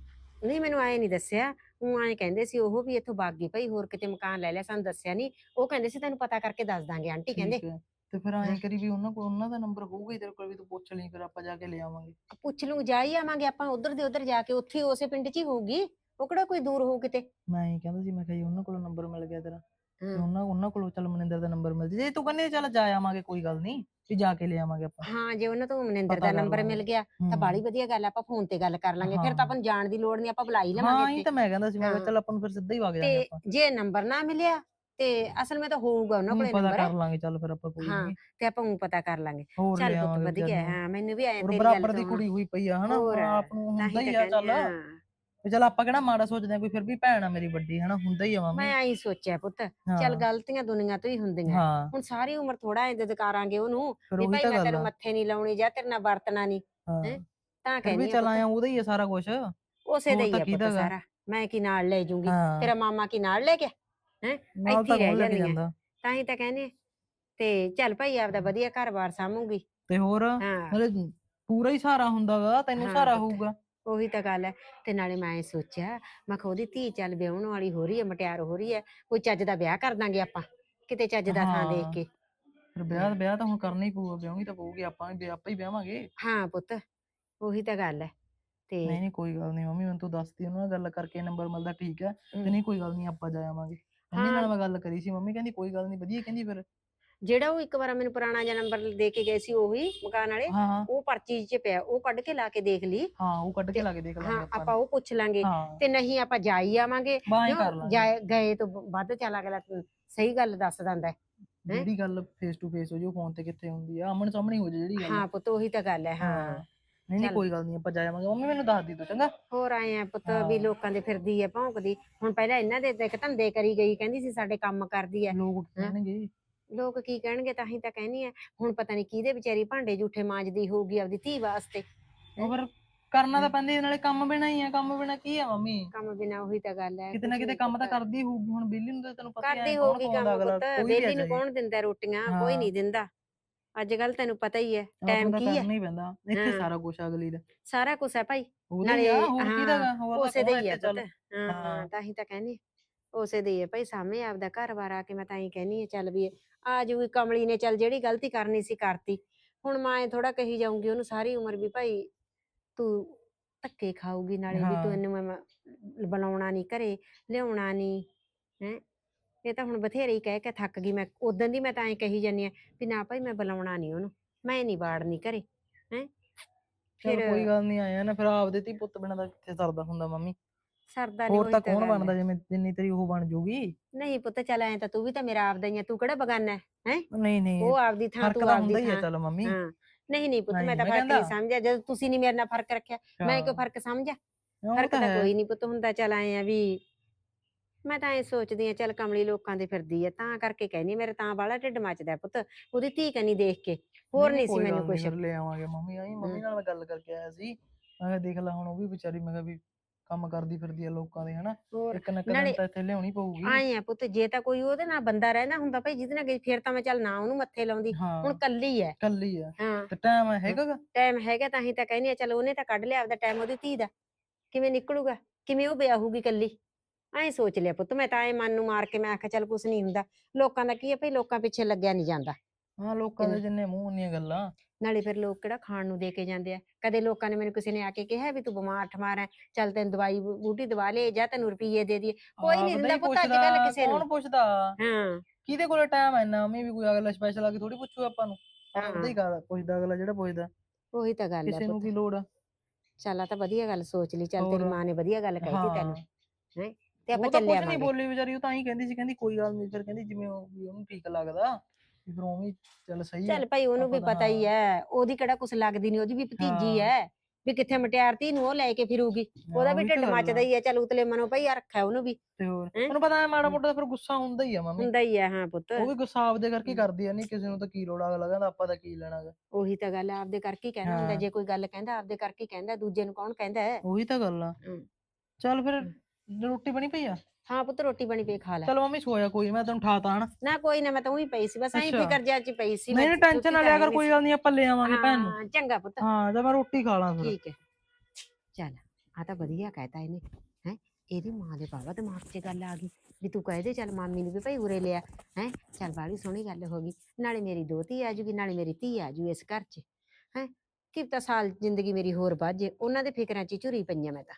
ਨਹੀਂ ਮੈਨੂੰ ਆਏ ਨਹੀਂ ਦੱਸਿਆ। ਉਹ ਐਂ ਕਹਿੰਦੇ ਸੀ ਉਹ ਵੀ ਇੱਥੋਂ ਬਾਗੀ ਭਈ ਹੋਰ ਕਿਤੇ ਮਕਾਨ ਲੈ ਲਿਆ ਸਾਨੂੰ ਦੱਸਿਆ ਨਹੀਂ। ਉਹ ਕਹਿੰਦੇ ਸੀ ਤੈਨੂੰ ਪਤਾ ਕਰਕੇ ਦੱਸ ਦਾਂਗੇ ਆਂਟੀ ਕਹਿੰਦੇ। ਠੀਕ ਹੈ। ਤੇ ਫਿਰ ਐਂ ਹੈਂ। ਕਰੀ ਵੀ ਉਹਨਾਂ ਕੋਲ ਉਹਨਾਂ ਦਾ ਨੰਬਰ ਹੋਊਗਾ ਹੀ ਤੇਰੇ ਕੋਲ ਵੀ ਤੂੰ ਪੁੱਛ ਲਈ ਫਿਰ ਆਪਾਂ ਜਾ ਕੇ ਲੈ ਆਵਾਂਗੇ। ਪੁੱਛ ਲੂੰ ਜਾ ਹੀ ਆਵਾਂਗੇ ਆਪਾਂ ਉਧਰ ਦੇ ਉਧਰ ਜਾ ਕੇ ਉੱਥੇ ਹੀ ਉਸੇ ਪਿੰਡ 'ਚ ਹੀ ਹੋਊਗੀ। ਉਹ ਕਿਹੜਾ ਕੋਈ ਦੂਰ ਹੋਊ ਕਿਤੇ। ਮੈਂ ਇਹ ਕਹਿੰਦਾ ਸੀ ਮੈਂ ਕਿਹਾ ਜੀ ਉਹਨਾਂ ਕੋਲੋਂ ਨੰਬਰ ਮਿਲ ਗਿਆ ਤੇਰਾ। ਤੇ ਹਾਂ। ਉਹਨਾਂ ਉਹਨਾਂ ਕੋਲੋਂ ਚੱਲ ਮਨਿੰਦਰ ਦਾ ਨੰਬਰ ਮਿਲ ਜੇ। ਤੂੰ ਕਹਿੰਦੇ ਚੱਲ ਜਾ ਆਵਾਂਗੇ ਕੋਈ ਗੱਲ ਨਹੀਂ। ਵੀ ਜਾ ਕੇ ਲੈ ਆਵਾਂਗੇ ਆਪਾਂ ਹਾਂ ਜੇ ਉਹਨਾਂ ਤੋਂ ਮਨਿੰਦਰ ਪਤਾ ਦਾ ਨੰਬਰ ਮਿਲ। ਗਿਆ ਤਾਂ। ਬਾਲੀ ਵਧੀਆ ਗੱਲ ਆ ਆਪਾਂ ਫੋਨ ਤੇ ਗੱਲ ਕਰ ਲਾਂਗੇ ਫਿਰ। ਤਾਂ ਆਪਾਂ ਨੂੰ ਜਾਣ ਦੀ ਲੋੜ ਨਹੀਂ ਆਪਾਂ ਬੁਲਾ ਹੀ ਹਾਂ ਲਵਾਂਗੇ ਇਹ ਇੱਥੇ। ਤਾਂ ਮੈਂ ਕਹਿੰਦਾ ਸੀ ਮੈਂ ਕਿਹਾ। ਚੱਲ ਆਪਾਂ ਨੂੰ ਫਿਰ ਸਿੱਧਾ ਹੀ ਵਗ ਜਾਾਂਗੇ ਤੇ ਆਪਾਂ ਜੇ ਨੰਬਰ ਨਾ ਮਿਲਿਆ ਤੇ ਅਸਲ ਵਿੱਚ ਤਾਂ ਹੋਊਗਾ ਉਹਨਾਂ ਊਂ ਕੋਲੇ ਪਤਾ ਨੰਬਰ ਕਰ ਲਾਂਗੇ ਚੱਲ ਫਿਰ ਆਪਾਂ ਕੋਈ ਹਾਂ, ਨਹੀਂ ਤੇ ਆਪਾਂ ਉਹ ਪਤਾ ਕਰ ਲਾਂਗੇ ਹੋਰ ਚੱਲ ਲੈ ਪੁੱਤ ਆਵਾਂਗੇ ਵਧੀਆ। ਹਾਂ ਮੈਨੂੰ ਵੀ ਆਇਆ ਹੋਰ ਤੇਰੀ ਬਰਾਬਰ ਗੱਲ ਦੀ ਤੋਂ ਕੁੜੀ ਹੋਈ ਪਈ ਆ ਹਨਾ ਹੋਰ, ਹੁਣ ਆਪ ਨੂੰ ਤਾਂ ਹੁੰਦਾ ਹੀ ਹੀ ਤਾਂ ਆ ਚੱਲ ਕਹਿੰਦੀ ਹਾਂ। ਵੀ ਚੱਲ ਆਪਾਂ ਕਿਹੜਾ ਮਾੜਾ ਸੋਚਦੇ ਆ ਕੋਈ ਫਿਰ ਵੀ ਭੈਣ ਆ ਮੇਰੀ ਵੱਡੀ ਹਨਾ ਹੁੰਦਾ ਹੀ ਆ ਮਾਮੀ। ਮੈਂ ਆਈ ਸੋਚਿਆ ਪੁੱਤ ਚੱਲ ਗਲਤੀਆਂ ਦੁਨੀਆ ਤੋਂ ਹੀ ਹੁੰਦੀਆਂ। ਹਾਂ। ਹੁਣ ਸਾਰੀ ਉਮਰ ਥੋੜਾ ਇੰਜ ਦਕਾਰਾਂਗੇ ਉਹਨੂੰ ਫਿਰ ਵੀ ਉਹੀ ਭਾਈ ਤਾਂ ਮੈਂ ਗੱਲ ਤੈਨੂੰ ਆ। ਮੱਥੇ ਨਹੀਂ ਲਾਉਣੀ ਜਾਂ ਤੇਰੇ ਨਾਲ ਵਰਤਣਾ ਨਹੀਂ ਹਾਂ। ਹੈਂ? ਤਾਂ ਫਿਰ ਵੀ ਕਹਿੰਦੀ ਚੱਲ ਆਇਆ ਉਹਦਾ ਹੀ ਆ ਸਾਰਾ ਕੁਝ ਉਸੇ ਦਾ ਹੋਰ ਹੀ ਤਾਂ ਆ ਪੁੱਤ ਕਿਹਦਾ ਗਾ? ਸਾਰਾ ਮੈਂ ਕੀ ਨਾਲ ਲੈ ਜੂੰਗੀ ਹਾਂ। ਤੇਰਾ ਮਾਮਾ ਕੀ ਨਾਲ ਲੈ ਗਿਆ ਹੈ ਨਾਲ ਇੱਥੇ ਤਾਂ ਰਹਿ ਕੌਣ ਲੈ ਕੇ ਜਾਂਦੀਆਂ। ਜਾਂਦਾ। ਤਾਂ ਹੀ ਤਾਂ ਕਹਿੰਦੇ ਆ। ਤੇ ਚੱਲ ਭਾਈ ਆਪਦਾ ਵਧੀਆ ਘਰ-ਬਾਰ ਸਾਂਭੂਗੀ। ਤੇ ਹੋਰ? ਹਾਂ। ਮਤਲਬ ਪੂਰਾ ਹੀ ਸਹਾਰਾ ਹੁੰਦਾਗਾ ਤੈਨੂੰ ਹਾਂ ਸਹਾਰਾ ਪੁੱਤ। ਹੋਊਗਾ। ਉਹੀ ਤਾਂ ਗੱਲ ਹੈ ਤੇ ਨਾਲੇ ਮੈਂ ਇਹ ਸੋਚਿਆ ਮੈਂ ਕਿਹਾ ਉਹਦੀ ਧੀ ਚੱਲ ਵਿਆਹਣ ਵਾਲੀ ਹੋ ਰਹੀ ਹੈ ਮਟਿਆਰ ਹੋ ਰਹੀ ਹੈ ਕੋਈ ਚੱਜ ਦਾ ਵਿਆਹ ਕਰ ਦਾਂਗੇ ਆਪਾਂ ਕਿਤੇ ਚੱਜ ਦਾ ਥਾਂ ਦੇਖ ਹਾਂ। ਕੇ ਫਿਰ ਵਿਆਹ ਵਿਆਹ ਤਾਂ ਹੁਣ ਕਰਨਾ ਹੀ ਪਊਗਾ ਵਿਆਹਣੀ ਤਾਂ ਪਊਗੀ ਆਪਾਂ ਵੀ ਆਪਾਂ ਹੀ ਵਿਆਹਾਂਗੇ ਹਾਂ ਪੁੱਤ ਉਹੀ ਤਾਂ ਗੱਲ ਹੈ ਤੇ ਨਹੀਂ ਨਹੀਂ ਕੋਈ ਗੱਲ ਨਹੀਂ ਮੰਮੀ ਮੈਨੂੰ ਤੂੰ ਦੱਸਦੀ ਉਹਨਾਂ ਨਾਲ ਗੱਲ ਕਰਕੇ ਨੰਬਰ ਮਿਲਦਾ ਠੀਕ ਹੈ ਤੇ ਹਮ। ਨਹੀਂ ਕੋਈ ਗੱਲ ਨਹੀਂ ਆਪਾਂ ਜਾ ਆਵਾਂਗੇ ਮੰਮੀ ਨਾਲ ਹਾਂ। ਮੈਂ ਗੱਲ ਕਰੀ ਸੀ ਮੰਮੀ ਕਹਿੰਦੀ ਕੋਈ ਗੱਲ ਨਹੀਂ ਵਧੀਆ ਕਹਿੰਦੀ ਫਿਰ ਜਿਹੜਾ ਉਹ ਇੱਕ ਵਾਰ ਮੈਨੂੰ ਪੁਰਾਣਾ ਜਿਹਾ ਨੰਬਰ ਦੇ ਕੇ ਗਏ ਸੀ ਉਹੀ ਮਕਾਨ ਵਾਲੇ ਹਾਂ ਉਹ ਪਰਚੀ 'ਚ ਪਿਆ ਉਹ ਕੱਢ ਕੇ ਲਾ ਕੇ ਦੇਖ ਲਈ। ਹਾਂ ਉਹ ਕੱਢ ਕੇ ਲਾ ਕੇ ਦੇਖ ਲਾਂਗੇ ਹਾਂ ਆਪਾਂ ਉਹ ਪੁੱਛ ਲਾਂਗੇ ਹਾਂ। ਤੇ ਨਹੀਂ ਆਪਾਂ ਜਾ ਹੀ ਆਵਾਂਗੇ? ਕਰ ਲਾਂਗੇ। ਜਾਏ- ਗਏ ਤੋਂ ਵੱਧ ਚੱਲ ਅਗਲਾ ਸਹੀ ਗੱਲ ਦੱਸ ਦਿੰਦਾ ਹੈ। ਜਿਹੜੀ ਗੱਲ ਫੇਸ ਟੂ ਫੇਸ ਹੋ ਜੋ ਫੋਨ ਤੇ ਕਿੱਥੇ ਹੁੰਦੀ ਆ? ਆਮਣ ਸਾਹਮਣੇ ਹੋ ਜਾ ਜਿਹੜੀ ਗੱਲ। ਹਾਂ ਪੁੱਤ ਉਹੀ ਤਾਂ ਗੱਲ ਹੈ ਹਾਂ। ਨਹੀਂ ਨਹੀਂ। ਕੋਈ ਗੱਲ ਨਹੀਂ ਆਪਾਂ ਜਾ ਆਵਾਂਗੇ। ਮੰਮੀ ਮੈਨੂੰ ਦੱਸ ਦੀ ਤੂੰ ਚੰਗਾ। ਹੋਰ ਆਏ ਆ ਪੁੱਤ ਵੀ। ਲੋਕਾਂ ਦੇ ਫਿਰਦੀ ਹੈ ਭੌਂਕਦੀ। ਹੁਣ ਪਹਿਲਾਂ ਇਹਨਾਂ ਦੇ ਦੇਖ ਧੰਦੇ ਕਰੀ ਗਈ ਕਹਿੰਦੀ ਸੀ ਸਾਡੇ ਕੰਮ ਕਰਦੀ ਹੈ ਲੋਕ ਕਹਿਣਗੇ। ਲੋਕ ਕੀ ਕਹਿਣਗੇ ਤਾਂ ਹੀ ਤਾਂ ਕਹਿਨੀ ਹੈ ਹੁਣ ਪਤਾ ਨਹੀਂ ਕਿਹਦੇ ਵਿਚਾਰੀ ਭਾਂਡੇ ਝੂਠੇ ਮਾਂਜਦੀ ਹੋਊਗੀ ਆਪਦੀ ਧੀ ਵਾਸਤੇ। ਉਹ ਫਿਰ ਕਰਨਾ ਤਾਂ ਪੈਂਦਾ ਹੀ, ਨਾਲੇ ਕੰਮ ਬਿਨਾ ਹੀ ਆ ਕੰਮ ਬਿਨਾ ਕੀ ਆ ਮੰਮੀ? ਕੰਮ ਬਿਨਾ ਉਹੀ ਤਾਂ ਗੱਲ ਹੈ ਕਿਤੇ ਨਾ ਕੁਛ ਕਿਤੇ ਕੰਮ ਤਾਂ। ਕਰਦੀ ਹੋਊਗੀ ਹੁਣ ਬਿੱਲੀ ਨੂੰ ਤਾਂ ਤੈਨੂੰ ਪਤਾ ਹੀ ਕਰਦੀ ਕੌਣ ਹੋਊਗੀ ਖਵਾਉਂਦਾ ਕੰਮ ਅਗਲਾ, ਪੁੱਤ ਕੋਈ ਵੀ ਆ ਨੂੰ। ਕੌਣ ਦਿੰਦਾ ਰੋਟੀਆਂ ਕੋਈ ਹਾਂ। ਨਹੀਂ ਦਿੰਦਾ। ਅੱਜ ਕੱਲ ਤੈਨੂੰ ਪਤਾ ਹੀ ਹੈ ਆਪਾਂ ਟਾਈਮ ਕੀ ਹੈ? ਕਰਨਾ ਹੀ ਪੈਂਦਾ ਇੱਥੇ ਹਾਂ। ਸਾਰਾ ਕੁਝ ਅਗਲੀ ਦਾ। ਸਾਰਾ ਕੁਝ ਹੈ ਭਾਈ। ਉਹਦਾ ਹੀ ਆ ਹੋਰ ਕਿਹਦਾ ਗਾ ਹੋਰ ਤਾਂ ਉਸੇ ਦੇ ਕੌਣ ਹੀ ਹੈ ਇੱਥੇ ਚੱਲ। ਪੁੱਤ। ਹਾਂ ਹਾਂ ਹਾਂ। ਤਾਂ ਹੀ ਤਾਂ ਕਹਿੰਦੀ। ਉਸੇ ਦੇ ਹੀ ਭਾਈ ਸਾਹਮਣੇ ਆਪਦਾ ਘਰ-ਬਾਰ ਆ ਕੇ ਮੈਂ ਤਾਂ ਹੀ ਕਹਿੰਨੀ ਆ ਚੱਲ ਵੀ ਆ ਜੂਗੀ ਕਮਲੀ ਨੇ ਚੱਲ ਜਿਹੜੀ ਗਲਤੀ ਕਰਨੀ ਸੀ ਕਰਤੀ। ਹੁਣ ਮੈਂ ਥੋੜਾ ਕਹੀ ਜਾਊਂਗੀ ਉਹਨੂੰ ਸਾਰੀ ਉਮਰ ਵੀ ਭਾਈ ਤੂੰ ਧੱਕੇ ਖਾਊਗੀ ਨਾਲੇ ਵੀ ਹਾਂ। ਤੂੰ ਇਹਨੂੰ ਮੈਂ ਮ- ਬਣਾਉਣਾ ਨਹੀਂ ਘਰੇ ਲਿਆਉਣਾ ਨਹੀਂ ਹੈ। ਇਹ ਤਾਂ ਹੁਣ ਬਥੇਰੇ ਹੀ ਕਹਿ ਕੇ ਥੱਕ ਗਈ ਮੈਂ ਉਦੋਂ ਦੀ ਮੈਂ ਤਾਂ ਐਂ ਕਹੀ ਜਾਨੀ ਆ ਵੀ ਨਾ ਭਾਈ ਮੈਂ ਬੁਲਾਉਣਾ ਨਹੀਂ ਉਹਨੂੰ ਮੈਂ ਨਹੀਂ ਬਾੜਨੀ ਘਰੇ ਹੈ। ਚਲ ਫਿਰ ਕੋਈ ਗੱਲ ਨਹੀਂ ਆਇਆ ਨਾ ਫਿਰ ਆਪਦੇ ਤੀ ਪੁੱਤ ਬਿਨਾਂ ਦਾ ਕਿੱਥੇ ਸਰਦਾ ਹੁੰਦਾ ਮੰਮੀ। ਸਰਦਾ ਨਹੀਂ ਹੋਰ ਤਾਂ ਕੌਣ ਬਣਦਾ ਜਿਵੇਂ ਜਿੰਨੀ ਤੇਰੀ ਉਹ ਬਣ ਜੂਗੀ? ਨਹੀਂ ਪੁੱਤ ਚੱਲ ਐ ਤਾਂ ਤੂੰ ਵੀ ਤਾਂ ਮੇਰਾ ਆਪਦਾ ਹੀ ਆ ਤੂੰ ਕਿਹੜਾ ਬਗਾਨਾ ਹੈ ਨਹੀਂ ਨਹੀਂ ਉਹ ਆਪਦੀ ਥਾਂ ਤੂੰ ਆਪਦੀ ਥਾਂ। ਚੱਲ ਮੰਮੀ। ਨਹੀਂ ਨਹੀਂ ਪੁੱਤ ਮੈਂ ਤਾਂ ਫ਼ਰਕ ਨਹੀਂ ਕਹਿੰਦਾ। ਸਮਝਿਆ ਜਦ ਤੁਸੀਂ ਨਹੀਂ ਮੇਰੇ ਨਾਲ ਫ਼ਰਕ ਰੱਖਿਆ ਮੈਂ ਕਿਉਂ ਹਾਂ, ਫ਼ਰਕ ਸਮਝਿਆ ਫ਼ਰਕ ਤਾਂ। ਕੋਈ ਨਹੀਂ ਪੁੱਤ ਹੁੰਦਾ ਚੱਲ ਆਏ ਆ ਵੀ ਮੈਂ ਤਾਂ ਐ ਸੋਚਦੀ ਆ ਚੱਲ ਕਮਲੀ ਲੋਕਾਂ ਦੇ ਫਿਰਦੀ ਆ ਤਾਂ ਕਰਕੇ ਕਹਿਨੀ ਮੇਰੇ ਤਾਂ ਬਾਲਾ ਢਿੱਡ ਮੱਚਦਾ ਪੁੱਤ ਉਹਦੀ ਧੀ ਕਨੀ ਦੇਖ ਕੇ ਹੋਰ ਨਹੀਂ ਸੀ ਕੋਈ ਮੈਨੂੰ ਕੁਛ। ਲੈ ਆਵਾਂਗੇ ਮੰਮੀ ਆਈ ਮੰਮੀ ਨਾਲ ਮੈਂ ਗੱਲ ਕਰਕੇ ਆਇਆ ਸੀ ਮੈਂ ਕਿਹਾ ਦੇਖ ਲੈ ਹੁਣ ਉਹ ਵੀ ਵਿਚਾਰੀ ਮੈਂ ਕਿਹਾ ਵੀ ਕੰਮ ਕਰਦੀ ਫਿਰਦੀ ਆ ਲੋਕਾਂ ਦੇ ਹਨਾ? ਹੋਰ ਇੱਕ ਨਾ ਨਾਲੇ- ਕਦਮ ਤਾਂ ਇੱਥੇ ਲਿਆਉਣੀ ਪਊਗੀ। ਆਏ ਆ ਪੁੱਤ ਜੇ ਤਾਂ ਕੋਈ ਉਹਦੇ ਨਾਲ ਬੰਦਾ ਰਹਿੰਦਾ ਹੁੰਦਾ ਭਾਈ ਜਿਹਦੇ ਨਾਲ ਗਈ ਫਿਰ ਤਾਂ ਮੈਂ ਚੱਲ ਨਾ ਉਹਨੂੰ ਮੱਥੇ ਲਾਉਂਦੀ। ਹਾਂ। ਹੁਣ ਕੱਲੀ ਐ। ਕੱਲੀ ਆ ਹਾਂ। ਤੇ ਟਾਈਮ ਹੈਗਾ ਗਾ? ਟਾਈਮ ਹੈਗਾ ਤਾਂ ਹੀ ਤਾਂ ਕਹਿੰਦੀ ਆ ਚਲ ਉਹਨੇ ਤਾਂ ਕੱਢ ਲਿਆ ਆਪਦਾ ਟਾਈਮ ਉਹਦੀ ਧੀ ਦਾ। ਕਿਵੇਂ ਨਿਕਲੂਗਾ? ਕਿਵੇਂ ਉਹ ਵਿਆਹੂਗੀ ਕੱਲੀ? ਐਂ ਸੋਚ ਲਿਆ ਪੁੱਤ ਮੈਂ ਤਾਂ ਐ ਮਨ ਨੂੰ ਮਾਰ ਕੇ ਮੈਂ ਆਖਿਆ ਚੱਲ ਕੁਛ ਨਹੀਂ ਹੁੰਦਾ। ਲੋਕਾਂ ਦਾ ਕੀ ਹੈ ਭਈ ਲੋਕਾਂ ਪਿੱਛੇ ਲੱਗਿਆ ਨਹੀਂ ਜਾਂਦਾ। ਹਾਂ ਲੋਕਾਂ ਦੇ ਕਿੰਨਾ- ਜਿੰਨੇ ਮੂੰਹ ਉਨੀਆਂ ਗੱਲਾਂ। ਨਾਲੇ ਫਿਰ ਲੋਕ ਕਿਹੜਾ ਖਾਣ ਨੂੰ ਦੇ ਕੇ ਜਾਂਦੇ ਆ। ਕਦੇ ਲੋਕਾਂ ਨੇ ਮੈਨੂੰ ਕਿਸੇ ਨੇ ਆ ਕੇ ਕਿਹਾ ਵੀ ਤੂੰ ਬਿਮਾਰ ਠਮਾਰ ਹੈ ਚੱਲ ਤੈਨੂੰ ਦਵਾਈ ਬੂਟੀ ਦਵਾ ਲੈ ਜਾਂ ਤੈਨੂੰ ਰੁਪਈਏ ਦੇ ਦੀ ਕੋਈ ਨੀ ਆਪਦਾ ਦਿੰਦਾ ਪੁੱਤ ਅੱਜ ਕੱਲ੍ਹ ਕਿਸੇ ਨੂੰ। ਕੌਣ ਪੁੱਛਦਾ? ਹਾਂ। ਕਿਹਦੇ ਕੋਲ ਟਾਈਮ ਹੈ ਇੰਨਾ? ਮੰਮੀ ਵੀ ਕੋਈ ਅਗਲਾ ਸਪੈਸ਼ਲ ਆ ਕੇ ਥੋੜੀ ਪੁੱਛੂ ਆਪਾਂ ਨੂੰ। ਹਾਂ। ਆਪਦਾ ਹੀ। ਗੱਲ ਪੁੱਛਦਾ ਅਗਲਾ ਜਿਹੜਾ ਪੁੱਛਦਾ। ਉਹੀ ਤਾਂ ਗੱਲ ਹੈ ਕਿਸੇ ਨੂੰ ਕੀ ਲੋੜ ਆ? ਚੱਲ ਆ ਤਾਂ ਵਧੀਆ ਗੱਲ ਸੋਚ ਲਈ ਚੱਲ ਤੇਰੀ। ਮਾਂ ਨੇ ਵਧੀਆ ਗੱਲ ਕਹਿਤੀ ਤੈਨੂੰ। ਹਾਂ। ਤੇ ਆਪਾਂ ਉਹ ਤਾਂ ਕੁਝ ਨਹੀਂ ਬੋਲੀ ਵਿਚਾਰੀ ਉਹ ਤਾਂ ਹੀ ਕਹਿੰਦੀ ਸੀ ਕਹਿੰਦੀ ਕੋਈ ਗੱਲ ਨਹੀਂ ਫਿਰ ਕਹਿੰਦੀ ਜਿਵੇਂ ਉਹ- ਵੀ ਉਹਨੂੰ ਠੀਕ ਲੱਗਦਾ। ਵੀ ਫਿਰ ਉਵੇਂ ਹੀ ਚੱਲ ਸਹੀ ਆ ਚੱਲ ਭਾਈ ਉਹਨੂੰ ਵੀ ਪਤਾ ਹੀ ਹੈ ਉਹਦੀ ਕਿਹੜਾ ਕੁਛ ਲੱਗਦੀ ਨਹੀਂ ਉਹਦੀ ਵੀ ਭਤੀਜੀ ਹਾਂ। ਹੈ ਵੀ ਕਿੱਥੇ ਮਟਿਆਰ ਧੀ ਨੂੰ ਉਹ ਲੈ ਕੇ ਫਿਰੂਗੀ ਉਹਦਾ ਵੀ ਉਹੀ ਤਾਂ ਢਿੱਡ ਗੱਲ ਆ। ਮੱਚਦਾ ਹੀ ਹੈ ਚੱਲ ਉਤਲੇ ਮਨੋਂ ਭਈ ਆ ਰੱਖਿਆ ਉਹਨੂੰ ਵੀ ਤੇ ਹੋਰ ਹੈਂ? ਉਹਨੂੰ ਪਤਾ ਹੈ ਮਾੜਾ ਮੋਟਾ ਤਾਂ ਫਿਰ ਗੁੱਸਾ ਹੁੰਦਾ ਹੀ ਆ ਮੰਮੀ ਹੁੰਦਾ ਹੀ ਹੈ ਹਾਂ ਪੁੱਤ ਉਹ ਵੀ ਗੁੱਸਾ ਆਪਦੇ ਕਰਕੇ ਕਰਦੀ ਆ ਨਹੀਂ ਕਿਸੇ ਨੂੰ ਤਾਂ ਕੀ ਲੋੜ ਅਗਲਾ ਕਹਿੰਦਾ ਆਪਾਂ ਤਾਂ ਕੀ ਲੈਣਾ ਗਾ ਉਹੀ ਤਾਂ ਗੱਲ ਹੈ ਆਪਦੇ ਕਰਕੇ ਹੀ ਕਹਿਣਾ ਹੁੰਦਾ ਹਾਂ। ਜੇ ਕੋਈ ਗੱਲ ਕਹਿੰਦਾ ਆਪਦੇ ਕਰਕੇ ਹੀ ਕਹਿੰਦਾ ਦੂਜੇ ਨੂੰ ਕੌਣ ਕਹਿੰਦਾ ਹੈ ਉਹੀ ਤਾਂ ਗੱਲ ਆ ਹਮ। ਚੱਲ ਫਿਰ ਰੋਟੀ ਬਣੀ ਪਈ ਆ? ਹਾਂ ਪੁੱਤ ਰੋਟੀ ਬਣੀ ਪਈ ਖਾ ਲੈ। ਚਲ ਮੰਮੀ ਸੋਇਆ ਕੋਈ ਮੈਂ ਤੈਨੂੰ ਠਾਤਾ ਹਣ ਨਾ ਕੋਈ ਨਾ ਮੈਂ ਤਾਂ ਉਹੀ ਪਈ ਸੀ ਬਸ ਐਂ ਅੱਛਾ। ਫਿਕਰ ਜਿਹਾ ਚ ਪਈ ਸੀ ਮੈਂ ਨਹੀਂ ਟੈਨਸ਼ਨ ਨਾ ਲਿਆ ਕਰ ਕੋਈ ਗੱਲ ਨਹੀਂ ਆਪਾਂ ਲੈ ਆਵਾਂਗੇ ਭੈਣ ਨੂੰ। ਹਾਂ ਚੰਗਾ ਪੁੱਤ। ਹਾਂ ਜਾਂ ਮੈਂ ਰੋਟੀ ਖਾ ਲਾਂ ਫਿਰ। ਠੀਕ ਹੈ। ਚੱਲ ਆ ਤਾਂ ਵਧੀਆ ਕਹਿਤਾ ਇਹਨੇ ਹੈ? ਇਹਦੀ ਮਾਂ ਦੇ ਬਾਬਾ ਦਿਮਾਗ 'ਚ ਗੱਲ ਆ ਗਈ ਵੀ ਤੂੰ ਕਹਿ ਦੇ ਚੱਲ ਮਾਮੀ ਨੂੰ ਵੀ ਭਾਈ ਉਰੇ ਲਿਆ ਹੈ? ਚੱਲ ਬਾੜੀ ਸੋਹਣੀ ਗੱਲ ਹੋ ਗਈ। ਨਾਲੇ ਮੇਰੀ ਦੋਤੀ ਆ ਜੂਗੀ ਨਾਲੇ ਮੇਰੀ ਧੀ ਆ ਜੂ ਇਸ ਘਰ 'ਚ ਹੈ? ਕਿ ਤਾਂ ਸਾਲ ਜ਼ਿੰਦਗੀ ਮੇਰੀ ਹੋਰ ਵੱਧ ਜੇ ਉਹਨਾਂ ਦੇ ਫਿਕਰਾਂ 'ਚ ਹੀ ਝੁਰੀ ਪਈਆਂ ਮੈਂ ਤਾਂ।